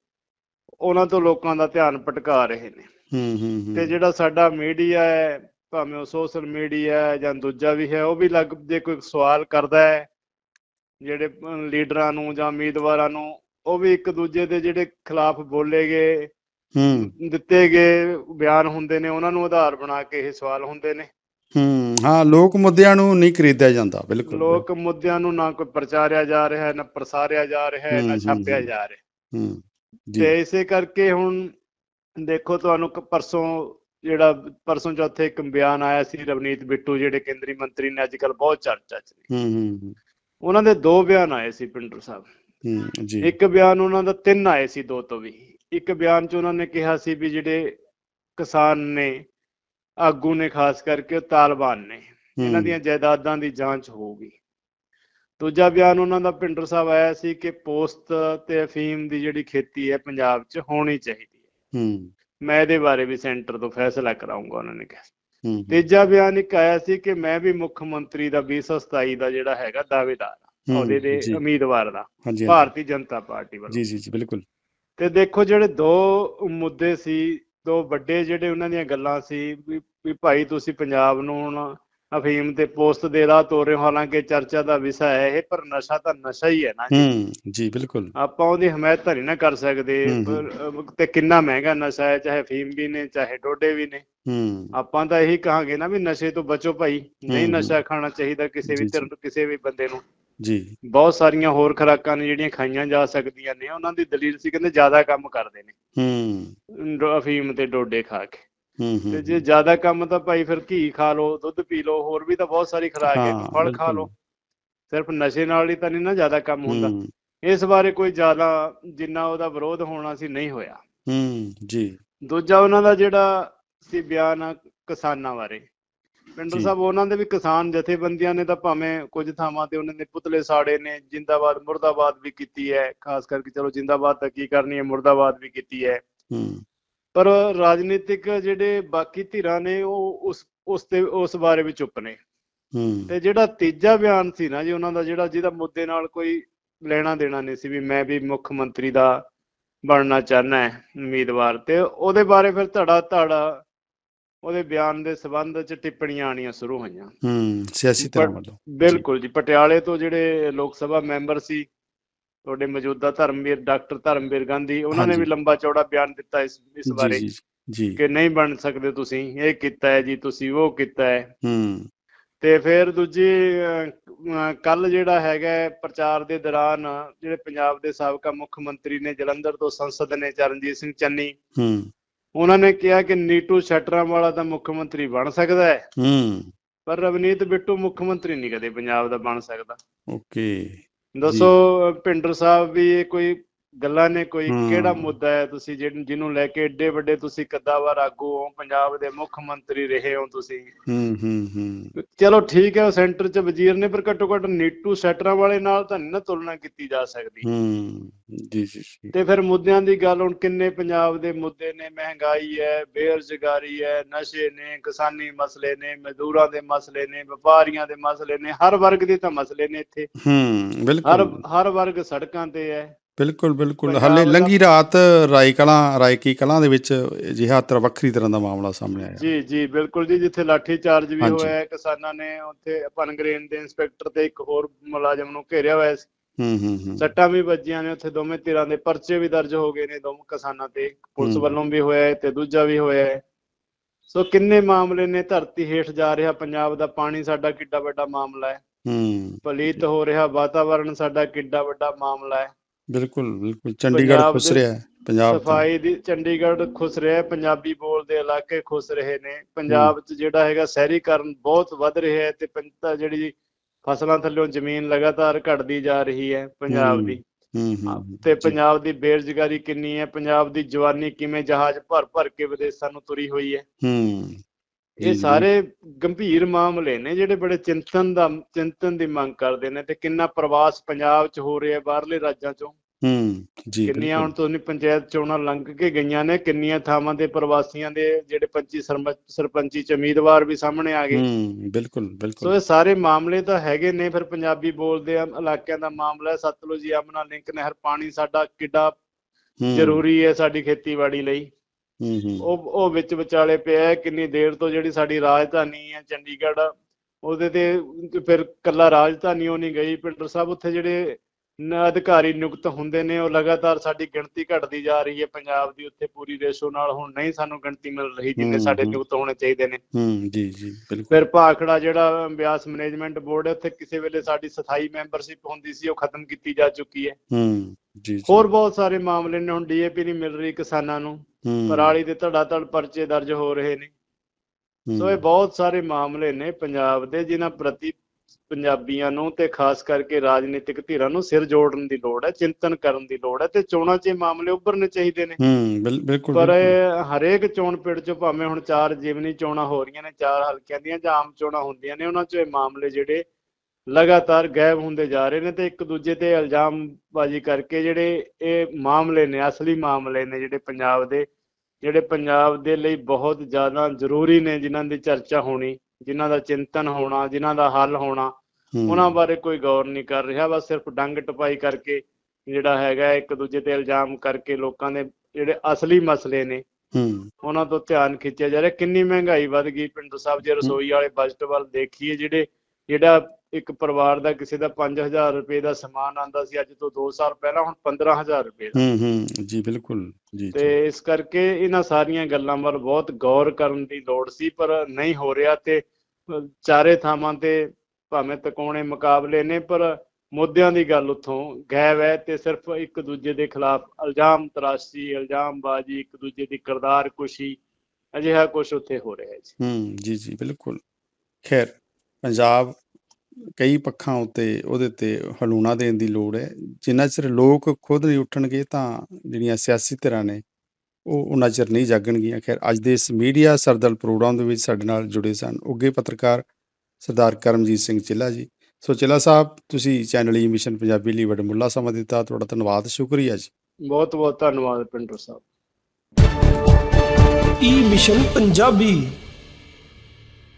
Speaker 2: ਉਹਨਾਂ ਤੋਂ ਲੋਕਾਂ ਦਾ ਧਿਆਨ ਭਟਕਾ ਰਹੇ ਨੇ।
Speaker 1: ਹੂੰ ਹੂੰ ਹੂੰ।
Speaker 2: ਤੇ ਜਿਹੜਾ ਸਾਡਾ ਮੀਡੀਆ ਹੈ ਭਾਵੇਂ ਉਹ ਸੋਸ਼ਲ ਮੀਡੀਆ ਹੈ ਜਾਂ ਦੂਜਾ ਵੀ ਹੈ ਉਹ ਵੀ ਲੱਗ ਜੇ ਕੋਈ ਸਵਾਲ ਕਰਦਾ ਹੈ ਜਿਹੜੇ ਲੀਡਰਾਂ ਨੂੰ ਜਾਂ ਉਮੀਦਵਾਰਾਂ ਨੂੰ ਉਹ ਵੀ ਇੱਕ ਦੂਜੇ ਦੇ ਜਿਹੜੇ ਖਿਲਾਫ ਬੋਲੇ ਗਏ
Speaker 1: ਹੂੰ।
Speaker 2: ਦਿੱਤੇ ਗਏ ਬਿਆਨ ਹੁੰਦੇ ਨੇ ਉਹਨਾਂ ਨੂੰ ਆਧਾਰ ਬਣਾ ਕੇ ਇਹ ਸਵਾਲ ਹੁੰਦੇ ਨੇ।
Speaker 1: ਹੂੰ ਹਾਂ ਲੋਕ ਮੁੱਦਿਆਂ ਨੂੰ ਨਹੀਂ ਖਰੀਦਿਆ ਜਾਂਦਾ ਬਿਲਕੁਲ।
Speaker 2: ਲੋਕ ਮੁੱਦਿਆਂ ਨੂੰ ਨਾ ਕੋਈ ਪ੍ਰਚਾਰਿਆ ਜਾ ਰਿਹਾ ਹੈ ਨਾ ਪ੍ਰਸਾਰਿਆ ਜਾ ਰਿਹਾ ਹੈ ਨਾ ਛਾਪਿਆ। ਜਾ ਰਿਹਾ।
Speaker 1: ਹੂੰ ਜੀ।
Speaker 2: ਤੇ ਇਸੇ ਕਰਕੇ ਹੁਣ ਦੇਖੋ ਤੁਹਾਨੂੰ ਪਰਸੋਂ ਜਿਹੜਾ ਪਰਸੋਂ ਚੌਥੇ ਇੱਕ ਬਿਆਨ ਆਇਆ ਸੀ ਰਵਨੀਤ ਬਿੱਟੂ ਜਿਹੜੇ ਕੇਂਦਰੀ ਮੰਤਰੀ ਨੇ ਅੱਜ ਕੱਲ ਬਹੁਤ ਚਰਚਾ 'ਚ ਨੇ।
Speaker 1: ਹੂੰ ਹੂੰ
Speaker 2: ਉਹਨਾਂ ਦੇ ਦੋ ਬਿਆਨ ਆਏ ਸੀ ਪਿੰਡਰ ਸਾਹਿਬ।
Speaker 1: ਜੀ।
Speaker 2: ਇੱਕ ਬਿਆਨ ਉਹਨਾਂ ਦਾ ਤਿੰਨ ਆਏ ਸੀ ਦੋ ਤੋਂ ਵੀ। ਇੱਕ ਬਿਆਨ 'ਚ ਉਹਨਾਂ ਨੇ ਕਿਹਾ ਸੀ ਵੀ ਜਿਹੜੇ ਕਿਸਾਨ ਨੇ ਆਗੂ ਨੇ ਖਾਸ ਕਰਕੇ ਤਾਲਿਬਾਨ ਨੇ ਇਹਨਾਂ ਦੀਆਂ ਜਾਇਦਾਦਾਂ ਦੀ ਜਾਂਚ ਹੋਊਗੀ। ਦੂਜਾ ਬਿਆਨ ਉਹਨਾਂ ਦਾ ਪਿੰਡਰ ਸਾਹਿਬ ਆਇਆ ਸੀ ਕਿ ਪੋਸਤ ਤੇ ਅਫੀਮ ਦੀ ਜਿਹੜੀ ਖੇਤੀ ਹੈ ਪੰਜਾਬ 'ਚ ਹੋਣੀ ਚਾਹੀਦੀ ਹੈ।
Speaker 1: ਹੂੰ।
Speaker 2: ਮੈਂ ਇਹਦੇ ਬਾਰੇ ਵੀ ਸੈਂਟਰ ਤੋਂ ਫੈਸਲਾ ਕਰਾਉਂਗਾ ਉਹਨਾਂ ਨੇ ਕਿਹਾ। ਤੀਜਾ ਬਿਆਨ ਇੱਕ ਆਇਆ ਸੀ ਕਿ ਮੈਂ ਵੀ ਮੁੱਖ ਮੰਤਰੀ ਦਾ 2027 ਦਾ ਜਿਹੜਾ ਹੈਗਾ ਦਾਅਵੇਦਾਰ ਉਹਦੇ ਦੇ
Speaker 1: ਜੀ।
Speaker 2: ਉਮੀਦਵਾਰ ਦਾ
Speaker 1: ਹਾਂਜੀ ਹਾਂਜੀ।
Speaker 2: ਭਾਰਤੀ ਜਨਤਾ ਪਾਰਟੀ ਵੱਲੋਂ।
Speaker 1: ਜੀ ਜੀ ਜੀ ਬਿਲਕੁਲ।
Speaker 2: ਤੇ ਦੇਖੋ ਜਿਹੜੇ ਦੋ ਮੁੱਦੇ ਸੀ ਦੋ ਵੱਡੇ ਜਿਹੜੇ ਉਹਨਾਂ ਦੀਆਂ ਗੱਲਾਂ ਸੀ ਵੀ ਵੀ ਭਾਈ ਤੁਸੀਂ ਪੰਜਾਬ ਨੂੰ ਹੁਣ ਅਫੀਮ ਤੇ ਪੋਸਟ ਦੇ ਰਾਹ ਤੋਰ ਰਹੇ ਹੋ ਹਾਲਾਂਕਿ ਚਰਚਾ ਦਾ ਵਿਸ਼ਾ ਹੈ ਇਹ ਪਰ ਨਸ਼ਾ ਤਾਂ ਨਸ਼ਾ ਹੀ ਹੈ ਨਾ ਜੀ।
Speaker 1: ਹੂੰ ਜੀ ਬਿਲਕੁਲ।
Speaker 2: ਆਪਾਂ ਉਹਦੀ ਹਮਾਇਤ ਤਾਂ ਨਹੀਂ ਨਾ ਕਰ ਸਕਦੇ
Speaker 1: ਹੂੰ,
Speaker 2: ਪਰ, ਅਹ, ਤੇ ਕਿੰਨਾ ਮਹਿੰਗਾ ਨਸ਼ਾ ਹੈ ਚਾਹੇ ਅਫੀਮ ਵੀ ਨੇ ਚਾਹੇ ਡੋਡੇ ਵੀ ਨੇ।
Speaker 1: ਹੂੰ।
Speaker 2: ਆਪਾਂ ਤਾਂ ਇਹੀ ਕਹਾਂਗੇ ਨਾ ਵੀ ਨਸ਼ੇ ਤੋਂ ਬਚੋ ਭਾਈ। ਨਹੀਂ ਨਸ਼ਾ ਖਾਣਾ ਚਾਹੀਦਾ ਕਿਸੇ ਵੀ ਧਿਰ ਕਿਸੇ ਵੀ ਬੰਦੇ ਨੂੰ।
Speaker 1: ਜੀ।
Speaker 2: ਬਹੁਤ ਸਾਰੀਆਂ ਹੋਰ ਖੁਰਾਕਾਂ ਨੇ ਜਿਹੜੀਆਂ ਖਾਈਆਂ ਜਾ ਸਕਦੀਆਂ ਨੇ ਉਹਨਾਂ ਦੀ ਦਲੀਲ ਸੀ ਕਹਿੰਦੇ ਜ਼ਿਆਦਾ ਕੰਮ ਕਰਦੇ ਨੇ।
Speaker 1: ਹੂੰ।
Speaker 2: ਅਫੀਮ ਤੇ ਡੋਡੇ ਖਾ ਕੇ।
Speaker 1: ਹੂੰ
Speaker 2: ਤੇ ਜੇ ਜ਼ਿਆਦਾ ਕੰਮ ਤਾਂ ਭਾਈ ਫਿਰ ਘੀ ਖਾ ਲਓ ਦੁੱਧ ਪੀ ਲਓ ਹੋਰ ਵੀ ਤਾਂ ਬਹੁਤ ਸਾਰੀ ਖੁਰਾਕ ਹੈ। ਫਲ ਖਾ। ਲਓ। ਸਿਰਫ ਨਸ਼ੇ ਨਾਲ ਹੀ ਤਾਂ ਨਹੀਂ ਨਾ ਜ਼ਿਆਦਾ ਕੰਮ ਹੁੰਦਾ। ਇਸ ਬਾਰੇ ਕੋਈ ਜ਼ਿਆਦਾ ਜਿੰਨਾ ਉਹਦਾ ਵਿਰੋਧ ਹੋਣਾ ਸੀ ਨਹੀਂ ਹੋਇਆ।
Speaker 1: ਹੂੰ ਜੀ।
Speaker 2: ਦੂਜਾ ਉਹਨਾਂ ਦਾ ਜਿਹੜਾ ਸੀ ਬਿਆਨ ਆ ਕਿਸਾਨਾਂ ਬਾਰੇ। ਪਿੰਡਰ
Speaker 1: ਜੀ।
Speaker 2: ਸਾਹਿਬ ਉਹਨਾਂ ਦੇ ਵੀ ਕਿਸਾਨ ਜਥੇਬੰਦੀਆਂ ਨੇ ਤਾਂ ਭਾਵੇਂ ਕੁਝ ਥਾਵਾਂ ਤੇ ਉਹਨਾਂ ਦੇ ਪੁਤਲੇ ਸਾੜੇ ਨੇ ਜਿੰਦਾਬਾਦ ਮੁਰਦਾਬਾਦ ਵੀ ਕੀਤੀ ਹੈ। ਖਾਸ ਕਰਕੇ ਚਲੋ ਜਿੰਦਾਬਾਦ ਤਾਂ ਕੀ ਕਰਨੀ ਹੈ ਮੁਰਦਾਬਾਦ ਵੀ ਕੀਤੀ ਹੈ। ਪਰ ਰਾਜਨੀਤਿਕ ਜਿਹੜੇ ਬਾਕੀ ਧਿਰਾਂ ਨੇ ਉਹ ਉਸ ਉਸ ਤੇ ਉਸ ਬਾਰੇ ਵੀ ਚੁੱਪ ਨੇ। ਤੇ ਜਿਹੜਾ ਤੀਜਾ ਬਿਆਨ ਸੀ ਨਾ ਜੀ ਉਹਨਾਂ ਦਾ ਜਿਹੜਾ ਜਿਹਦਾ ਮੁੱਦੇ ਨਾਲ ਕੋਈ ਲੈਣਾ ਦੇਣਾ ਨਹੀਂ ਸੀ ਵੀ ਮੈਂ ਵੀ ਮੁੱਖ ਮੰਤਰੀ ਦਾ ਬਣਨਾ ਚਾਹਨਾ ਹੈ ਉਮੀਦਵਾਰ ਤੇ ਉਹਦੇ ਬਾਰੇ ਫਿਰ ਧੜਾ ਧੜਾ ਉਹਦੇ ਬਿਆਨ ਦੇ ਸਬੰਧ ਚ ਟਿੱਪਣੀਆਂ ਆਣੀਆਂ ਸ਼ੁਰੂ ਹੋਈਆਂ।
Speaker 1: ਹੂੰ ਸਿਆਸੀ
Speaker 2: ਪਰ-
Speaker 1: ਵੱਲੋਂ।
Speaker 2: ਬਿਲਕੁਲ ਜੀ ਪਟਿਆਲੇ ਤੋਂ ਜਿਹੜੇ ਲੋਕ ਸਭਾ ਮੈਂਬਰ ਸੀ ਤੁਹਾਡੇ ਮੌਜੂਦਾ ਧਰਮਵੀਰ ਡਾਕਟਰ ਧਰਮਵੀਰ ਗਾਂਧੀ ਉਹਨਾਂ ਨੇ। ਵੀ ਲੰਬਾ ਚੌੜਾ ਬਿਆਨ ਦਿੱਤਾ ਇਸ ਇਸ ਬਾਰੇ
Speaker 1: ਜੀ
Speaker 2: ਕਿ ਨਹੀਂ ਬਣ ਸਕਦੇ ਤੁਸੀਂ ਇਹ ਕੀਤਾ ਹੈ ਜੀ ਤੁਸੀਂ ਉਹ ਕੀਤਾ ਹੈ।
Speaker 1: ਹੂੰ।
Speaker 2: ਤੇ ਫਿਰ ਦੂਜੀ ਕੱਲ ਜਿਹੜਾ ਹੈਗਾ ਪ੍ਰਚਾਰ ਦੇ ਦੌਰਾਨ ਜਿਹੜੇ ਪੰਜਾਬ ਦੇ ਸਾਬਕਾ ਮੁੱਖ ਮੰਤਰੀ ਨੇ ਜਲੰਧਰ ਤੋਂ ਸੰਸਦ ਨੇ ਚਰਨਜੀਤ ਸਿੰਘ ਚੰਨੀ
Speaker 1: ਹੂੰ।
Speaker 2: ਉਹਨਾਂ ਨੇ ਕਿਹਾ ਕਿ ਨੀਟੂ ਸ਼ਟਰਾਂ ਵਾਲਾ ਤਾਂ ਮੁੱਖ ਮੰਤਰੀ ਬਣ ਸਕਦਾ ਹੈ।
Speaker 1: ਹੂੰ।
Speaker 2: ਪਰ ਰਵਨੀਤ ਬਿੱਟੂ ਮੁੱਖ ਮੰਤਰੀ ਨਹੀਂ ਕਦੇ ਪੰਜਾਬ ਦਾ ਬਣ ਸਕਦਾ।
Speaker 1: ਓਕੇ।
Speaker 2: ਦੱਸੋ ਭਿੰਡਰ ਸਾਹਿਬ ਵੀ ਇਹ ਕੋਈ ਗੱਲਾਂ ਨੇ ਕੋਈ। ਕਿਹੜਾ ਮੁੱਦਾ ਹੈ? ਤੁਸੀਂ ਜਿਹਨ- ਲੈ ਕੇ ਏਡੇ ਵੱਡੇ ਤੁਸੀਂ ਕੱਦਾਵਰ ਆਗੂ ਹੋ ਪੰਜਾਬ ਦੇ ਮੁੱਖ ਮੰਤਰੀ ਰਹੇ ਹੋ ਤੁਸੀਂ।
Speaker 1: ਹੂੰ ਹੂੰ ਹੂੰ।
Speaker 2: ਚਲੋ ਠੀਕ ਹੈ ਉਹ ਸੈਂਟਰ 'ਚ ਵਜ਼ੀਰ ਨੇ ਪਰ ਘੱਟੋ ਘੱਟ ਨੀਟੂ ਸੈਟਰਾਂ ਵਾਲੇ ਨਾਲ ਤਾਂ ਨਾ ਤੁਲਨਾ ਕੀਤੀ ਜਾ ਸਕਦੀ।
Speaker 1: ਹੂੰ ਜੀ ਜੀ ਜੀ।
Speaker 2: ਤੇ ਫਿਰ ਮੁੱਦਿਆਂ ਦੀ ਗੱਲ ਹੁਣ ਕਿੰਨੇ ਪੰਜਾਬ ਦੇ ਮੁੱਦੇ ਨੇ? ਮਹਿੰਗਾਈ ਹੈ ਬੇਰੁਜ਼ਗਾਰੀ ਹੈ ਨਸ਼ੇ ਨੇ ਕਿਸਾਨੀ ਮਸਲੇ ਨੇ ਮਜ਼ਦੂਰਾਂ ਦੇ ਮਸਲੇ ਨੇ ਵਪਾਰੀਆਂ ਦੇ ਮਸਲੇ ਨੇ ਹਰ ਵਰਗ ਦੇ ਤਾਂ ਮਸਲੇ ਨੇ ਇੱਥੇ।
Speaker 1: ਹੂੰ
Speaker 2: ਹਰ
Speaker 1: ਬਿਲਕੁਲ
Speaker 2: ਹਰ ਵਰਗ ਸੜਕਾਂ ਤੇ ਹੈ।
Speaker 1: ਬਿਲਕੁਲ ਬਿਲਕੁਲ। ਹਲੇ ਲੰਗੀ ਰਾਤ ਰਾਏ ਕਲਾਂ ਰਾਏਕੀ ਕਲਾਂ ਦੇ ਵਿੱਚ ਅਜਿਹਾ ਤਰ੍ਹਾਂ ਵੱਖਰੀ ਤਰ੍ਹਾਂ ਦਾ ਮਾਮਲਾ ਸਾਹਮਣੇ ਆਇਆ।
Speaker 2: ਜੀ ਜੀ ਬਿਲਕੁਲ ਜੀ ਜਿੱਥੇ ਲਾਠੀ ਚਾਰਜ ਵੀ। ਹੋਇਆ ਕਿਸਾਨਾਂ ਨੇ ਉੱਥੇ ਪਨਗਰੇਨ ਦੇ ਇੰਸਪੈਕਟਰ ਤੇ ਇੱਕ ਹੋਰ ਮੁਲਾਜ਼ਮ ਨੂੰ ਘੇਰਿਆ ਹੋਇਆ ਸੀ।
Speaker 1: ਹੂੰ ਹੂੰ ਹੂੰ।
Speaker 2: ਸੱਟਾਂ ਵੀ ਵੱਜੀਆਂ ਨੇ ਉੱਥੇ ਦੋਵੇਂ ਧਿਰਾਂ ਦੇ ਪਰਚੇ ਵੀ ਦਰਜ ਹੋ ਗਏ ਨੇ ਦੋਵੇਂ ਕਿਸਾਨਾਂ ਤੇ। ਪੁਲਿਸ। ਵੱਲੋਂ ਵੀ ਹੋਇਆ ਤੇ ਦੂਜਾ ਵੀ ਹੋਇਆ ਹੈ। ਸੋ ਕਿੰਨੇ ਮਾਮਲੇ ਨੇ ਧਰਤੀ ਹੇਠ ਜਾ ਰਿਹਾ ਪੰਜਾਬ ਦਾ ਪਾਣੀ ਸਾਡਾ ਕਿੱਡਾ ਵੱਡਾ ਮਾਮਲਾ ਹੈ।
Speaker 1: ਹੂੰ।
Speaker 2: ਪਲੀਤ ਹੋ ਰਿਹਾ ਵਾਤਾਵਰਣ ਸਾਡਾ ਕਿੱਡਾ ਵੱਡਾ ਮਾਮਲਾ ਹੈ।
Speaker 1: ਬਿਲਕੁਲ ਬਿਲਕੁਲ। ਚੰਡੀਗੜ੍ਹ ਖੁੱਸ ਰਿਹਾ ਹੈ ਪੰਜਾਬ
Speaker 2: ਸਫ਼ਾਈ ਦੀ ਚੰਡੀਗੜ੍ਹ ਖੁੱਸ ਰਿਹਾ ਹੈ ਪੰਜਾਬੀ ਬੋਲਦੇ ਇਲਾਕੇ ਖੁੱਸ ਰਹੇ ਨੇ। ਪੰਜਾਬ 'ਚ ਜਿਹੜਾ ਹੈਗਾ ਸ਼ਹਿਰੀਕਰਨ ਬਹੁਤ ਵੱਧ ਰਿਹਾ ਹੈ ਤੇ ਪੰਤਾ ਜਿਹੜੀ ਫਸਲਾਂ ਥੱਲਿਓਂ ਜ਼ਮੀਨ ਲਗਾਤਾਰ ਘਟਦੀ ਜਾ ਰਹੀ ਹੈ ਪੰਜਾਬ ਦੀ। ਤੇ ਪੰਜਾਬ ਦੀ ਬੇਰੁਜ਼ਗਾਰੀ ਕਿੰਨੀ ਹੈ ਪੰਜਾਬ ਦੀ ਜਵਾਨੀ ਕਿਵੇਂ ਜਹਾਜ਼ ਭਰ ਭਰ ਕੇ ਵਿਦੇਸ਼ਾਂ ਨੂੰ ਤੁਰੀ ਹੋਈ ਹੈ।
Speaker 1: ਹੂੰ।
Speaker 2: ਇਹ। ਸਾਰੇ ਗੰਭੀਰ ਮਾਮਲੇ ਨੇ ਜਿਹੜੇ ਬੜੇ ਚਿੰਤਨ ਦਾ ਚਿੰਤਨ ਦੀ ਮੰਗ ਕਰਦੇ ਨੇ ਤੇ ਕਿੰਨਾ ਪ੍ਰਵਾਸ ਪੰਜਾਬ 'ਚ ਹੋ ਰਿਹਾ ਬਾਹਰਲੇ ਰਾਜਾਂ 'ਚੋਂ।
Speaker 1: ਹੂੰ ਜੀ
Speaker 2: ਕਿੰਨੀਆਂ ਹੁਣ ਤੋਂ ਪੰਚਾਇਤ ਚੋਣਾਂ ਲੰਘ ਕੇ ਗਈਆਂ ਨੇ ਕਿੰਨੀਆਂ ਥਾਵਾਂ ਦੇ ਪ੍ਰਵਾਸੀਆਂ ਦੇ ਜਿਹੜੇ ਪੰਚੀ ਸਰਮ- ਸਰਪੰਚੀ ਚ ਉਮੀਦਵਾਰ ਵੀ ਸਾਹਮਣੇ ਆ ਗਏ।
Speaker 1: ਹੂੰ ਬਿਲਕੁਲ
Speaker 2: ਸੋ
Speaker 1: ਬਿਲਕੁਲ
Speaker 2: ਇਹ ਸਾਰੇ ਮਾਮਲੇ ਤਾਂ ਹੈਗੇ ਨੇ ਫਿਰ ਪੰਜਾਬੀ ਬੋਲਦੇ ਆ ਇਲਾਕਿਆਂ ਦਾ ਮਾਮਲਾ ਹੈ ਸਤਲੁਜ ਯਮਨਾ ਲਿੰਕ ਨਹਿਰ ਪਾਣੀ ਸਾਡਾ ਕਿੱਡਾ ਜ਼ਰੂਰੀ ਹੈ ਸਾਡੀ ਖੇਤੀਬਾੜੀ ਲਈ।
Speaker 1: ਹੂੰ ਹੂੰ।
Speaker 2: ਉਹ ਉਹ ਵਿੱਚ ਵਿਚਾਲੇ ਪਿਆ ਹੈ ਕਿੰਨੀ ਦੇਰ ਤੋਂ ਜਿਹੜੀ ਸਾਡੀ ਰਾਜਧਾਨੀ ਹੈ ਚੰਡੀਗੜ੍ਹ ਉਹਦੇ ਤੇ ਫਿਰ ਕੱਲਾ ਰਾਜਧਾਨੀ ਉਹ ਨਹੀਂ ਗਈ। ਪਿੰਡਰ ਸਾਹਿਬ ਉੱਥੇ ਜਿਹੜੇ ਅਧਿਕਾਰੀ ਨਿਯੁਕਤ ਹੁੰਦੇ ਨੇ ਉਹ ਲਗਾਤਾਰ ਸਾਡੀ ਗਿਣਤੀ ਘਟਦੀ ਜਾ ਰਹੀ ਹੈ। ਪੰਜਾਬ ਦੀ ਉੱਥੇ ਪੂਰੀ ਰੇਸ਼ੋ ਨਾਲ ਹੁਣ ਨਹੀਂ ਸਾਨੂੰ ਗਿਣਤੀ ਮਿਲ ਰਹੀ ਜਿੰਨੇ ਸਾਡੇ। ਨਿਯੁਕਤ ਹੋਣੇ ਚਾਹੀਦੇ ਨੇ।
Speaker 1: ਹੂੰ ਜੀ ਜੀ ਬਿਲਕੁਲ।
Speaker 2: ਫਿਰ ਭਾਖੜਾ ਜਿਹੜਾ ਬਿਆਸ ਮੈਨੇਜਮੈਂਟ ਬੋਰਡ ਹੈ ਉੱਥੇ ਕਿਸੇ ਵੇਲੇ ਸਾਡੀ ਸਥਾਈ ਮੈਂਬਰਸ਼ਿਪ ਹੁੰਦੀ ਸੀ ਉਹ ਖਤਮ ਕੀਤੀ ਜਾ ਚੁੱਕੀ ਹੈ।
Speaker 1: ਹੂੰ ਜੀ ਜੀ।
Speaker 2: ਹੋਰ ਬਹੁਤ ਸਾਰੇ ਮਾਮਲੇ ਨੇ ਹੁਣ ਡੀਏਪੀ ਨਹੀਂ ਮਿਲ ਰਹੀ ਕਿਸਾਨਾਂ ਨੂੰ। ਪਰਾਲੀ ਦੇ ਧੜਾ ਧੜ ਪਰਚੇ ਦਰਜ ਹੋ ਰਹੇ ਨੇ। ਸੋ ਇਹ ਬਹੁਤ ਸਾਰੇ ਮਾਮਲੇ ਨੇ ਪੰਜਾਬ ਦੇ ਜਿਨ੍ਹਾਂ ਪ੍ਰਤੀ ਪੰਜਾਬੀਆਂ ਨੂੰ ਤੇ ਖਾਸ ਕਰਕੇ ਰਾਜਨੀਤਿਕ ਧਿਰਾਂ ਨੂੰ ਸਿਰ ਜੋੜਨ ਦੀ ਲੋੜ ਹੈ ਚਿੰਤਨ ਕਰਨ ਦੀ ਲੋੜ ਹੈ ਤੇ ਚੋਣਾਂ 'ਚ ਮਾਮਲੇ ਉੱਭਰਨੇ ਚਾਹੀਦੇ ਨੇ।
Speaker 1: ਹੂੰ ਬਿਲ- ਬਿਲਕੁਲ
Speaker 2: ਪਰ ਹਰੇਕ ਚੋਣ ਪਿੰਡ 'ਚ ਭਾਵੇਂ ਹੁਣ ਚਾਰ ਜਿਮਨੀ ਚੋਣਾਂ ਹੋ ਰਹੀਆਂ ਨੇ ਚਾਰ ਹਲਕਿਆਂ ਦੀਆਂ ਜਾਂ ਆਮ ਚੋਣਾਂ ਹੁੰਦੀਆਂ ਨੇ ਉਹਨਾਂ 'ਚ ਇਹ ਮਾਮਲੇ ਜਿਹੜੇ ਲਗਾਤਾਰ ਗਾਇਬ ਹੁੰਦੇ ਜਾ ਰਹੇ ਨੇ ਤੇ ਇੱਕ ਦੂਜੇ ਤੇ ਇਲਜ਼ਾਮਬਾਜ਼ੀ ਕਰਕੇ ਜਿਹੜੇ ਇਹ ਮਾਮਲੇ ਨੇ ਅਸਲੀ ਮਾਮਲੇ ਨੇ ਜਿਹੜੇ ਪੰਜਾਬ ਦੇ ਜਿਹੜੇ ਪੰਜਾਬ ਦੇ ਲਈ ਬਹੁਤ ਜ਼ਿਆਦਾ ਜ਼ਰੂਰੀ ਨੇ ਜਿਨ੍ਹਾਂ ਦੀ ਚਰਚਾ ਹੋਣੀ ਜਿਨ੍ਹਾਂ ਦਾ ਚਿੰਤਨ ਹੋਣਾ ਜਿਨ੍ਹਾਂ ਦਾ ਹੱਲ ਹੋਣਾ ਉਹਨਾਂ ਬਾਰੇ ਕੋਈ ਗੌਰ ਨਹੀਂ ਕਰ ਰਿਹਾ ਬਸ ਸਿਰਫ ਡੰਗ ਟਪਾਈ ਕਰਕੇ ਜਿਹੜਾ ਹੈਗਾ ਇੱਕ ਦੂਜੇ ਤੇ ਇਲਜ਼ਾਮ ਕਰਕੇ ਲੋਕਾਂ ਦੇ ਜਿਹੜੇ ਅਸਲੀ ਮਸਲੇ ਨੇ
Speaker 1: ਹੂੰ।
Speaker 2: ਉਹਨਾਂ ਤੋਂ ਧਿਆਨ ਖਿੱਚਿਆ ਜਾ ਰਿਹਾ। ਕਿੰਨੀ ਮਹਿੰਗਾਈ ਵੱਧ ਗਈ ਪਿੰਡੂ ਸਾਹਿਬ ਜੇ ਰਸੋਈ ਵਾਲੇ ਬਜਟ ਵੱਲ ਦੇਖੀਏ ਜਿਹੜੇ ਜਿਹੜਾ ਇੱਕ ਪਰਿਵਾਰ ਦਾ ਕਿਸੇ ਦਾ 5000 ਰੁਪਏ ਦਾ ਸਮਾਨ ਆਂਦਾ ਸੀ ਅੱਜ ਤੋਂ 2 ਸਾਲ ਪਹਿਲਾਂ ਹੁਣ 15000 ਰੁਪਏ ਦਾ।
Speaker 1: ਹੂੰ ਹੂੰ ਜੀ ਬਿਲਕੁਲ ਜੀ
Speaker 2: ਤੇ ਇਸ ਕਰਕੇ ਇਹਨਾਂ ਸਾਰੀਆਂ ਗੱਲਾਂ ਵੱਲ ਬਹੁਤ ਗੌਰ ਕਰਨ ਦੀ ਲੋੜ ਸੀ ਪਰ ਨਹੀਂ ਹੋ ਰਿਹਾ ਤੇ ਚਾਰੇ ਥਾਵਾਂ ਤੇ ਭਾਵੇਂ ਤਕੋਣੇ ਮੁਕਾਬਲੇ ਨੇ ਪਰ ਮੁੱਦਿਆਂ ਦੀ ਗੱਲ ਉੱਥੋਂ ਗਾਇਬ ਹੈ ਤੇ ਸਿਰਫ ਇੱਕ ਦੂਜੇ ਦੇ ਖਿਲਾਫ ਇਲਜ਼ਾਮ ਤਰਾਸ਼ੀ ਇਲਜ਼ਾਮਬਾਜ਼ੀ ਇੱਕ ਦੂਜੇ ਦੀ ਕਿਰਦਾਰ ਕੁਸ਼ੀ ਅਜਿਹਾ ਕੁਝ ਉੱਥੇ ਹੋ ਰਿਹਾ ਹੈ ਜੀ।
Speaker 1: ਹੂੰ ਜੀ ਜੀ ਬਿਲਕੁਲ। ਖੈਰ ਪੰਜਾਬ ਕਈ ਪੱਖਾਂ ਉੱਤੇ ਉਹਦੇ ਤੇ ਹਲੂਣਾ ਦੇਣ ਦੀ ਲੋੜ ਹੈ। ਜਿੰਨਾ ਚਿਰ ਲੋਕ ਖੁਦ ਨਹੀਂ ਉੱਠਣਗੇ ਤਾਂ ਜਿਹੜੀਆਂ ਸਿਆਸੀ ਧਿਰਾਂ ਨੇ ਉਹ ਉਹਨਾਂ ਚਿਰ ਨਹੀਂ ਜਾਗਣਗੀਆਂ। ਖੈਰ ਅੱਜ ਦੇ ਇਸ ਮੀਡੀਆ ਸਰਦਲ ਪ੍ਰੋਗਰਾਮ ਦੇ ਵਿੱਚ ਸਾਡੇ ਨਾਲ ਜੁੜੇ ਸਨ ਉੱਗੇ ਪੱਤਰਕਾਰ ਸਰਦਾਰ ਕਰਮਜੀਤ ਸਿੰਘ ਚਿੱਲਾ ਜੀ। ਸੋ ਚਿੱਲਾ ਸਾਹਿਬ ਤੁਸੀਂ ਚੈਨਲ ਈ ਮਿਸ਼ਨ ਪੰਜਾਬੀ ਲਈ ਵਡਮੁੱਲਾ ਸਮਾਂ ਦਿੱਤਾ। ਤੁਹਾਡਾ ਧੰਨਵਾਦ ਸ਼ੁਕਰੀਆ ਜੀ।
Speaker 2: ਬਹੁਤ ਬਹੁਤ ਧੰਨਵਾਦ ਪਿੰਟੂ ਸਾਹਿਬ।
Speaker 3: E mission Punjabi.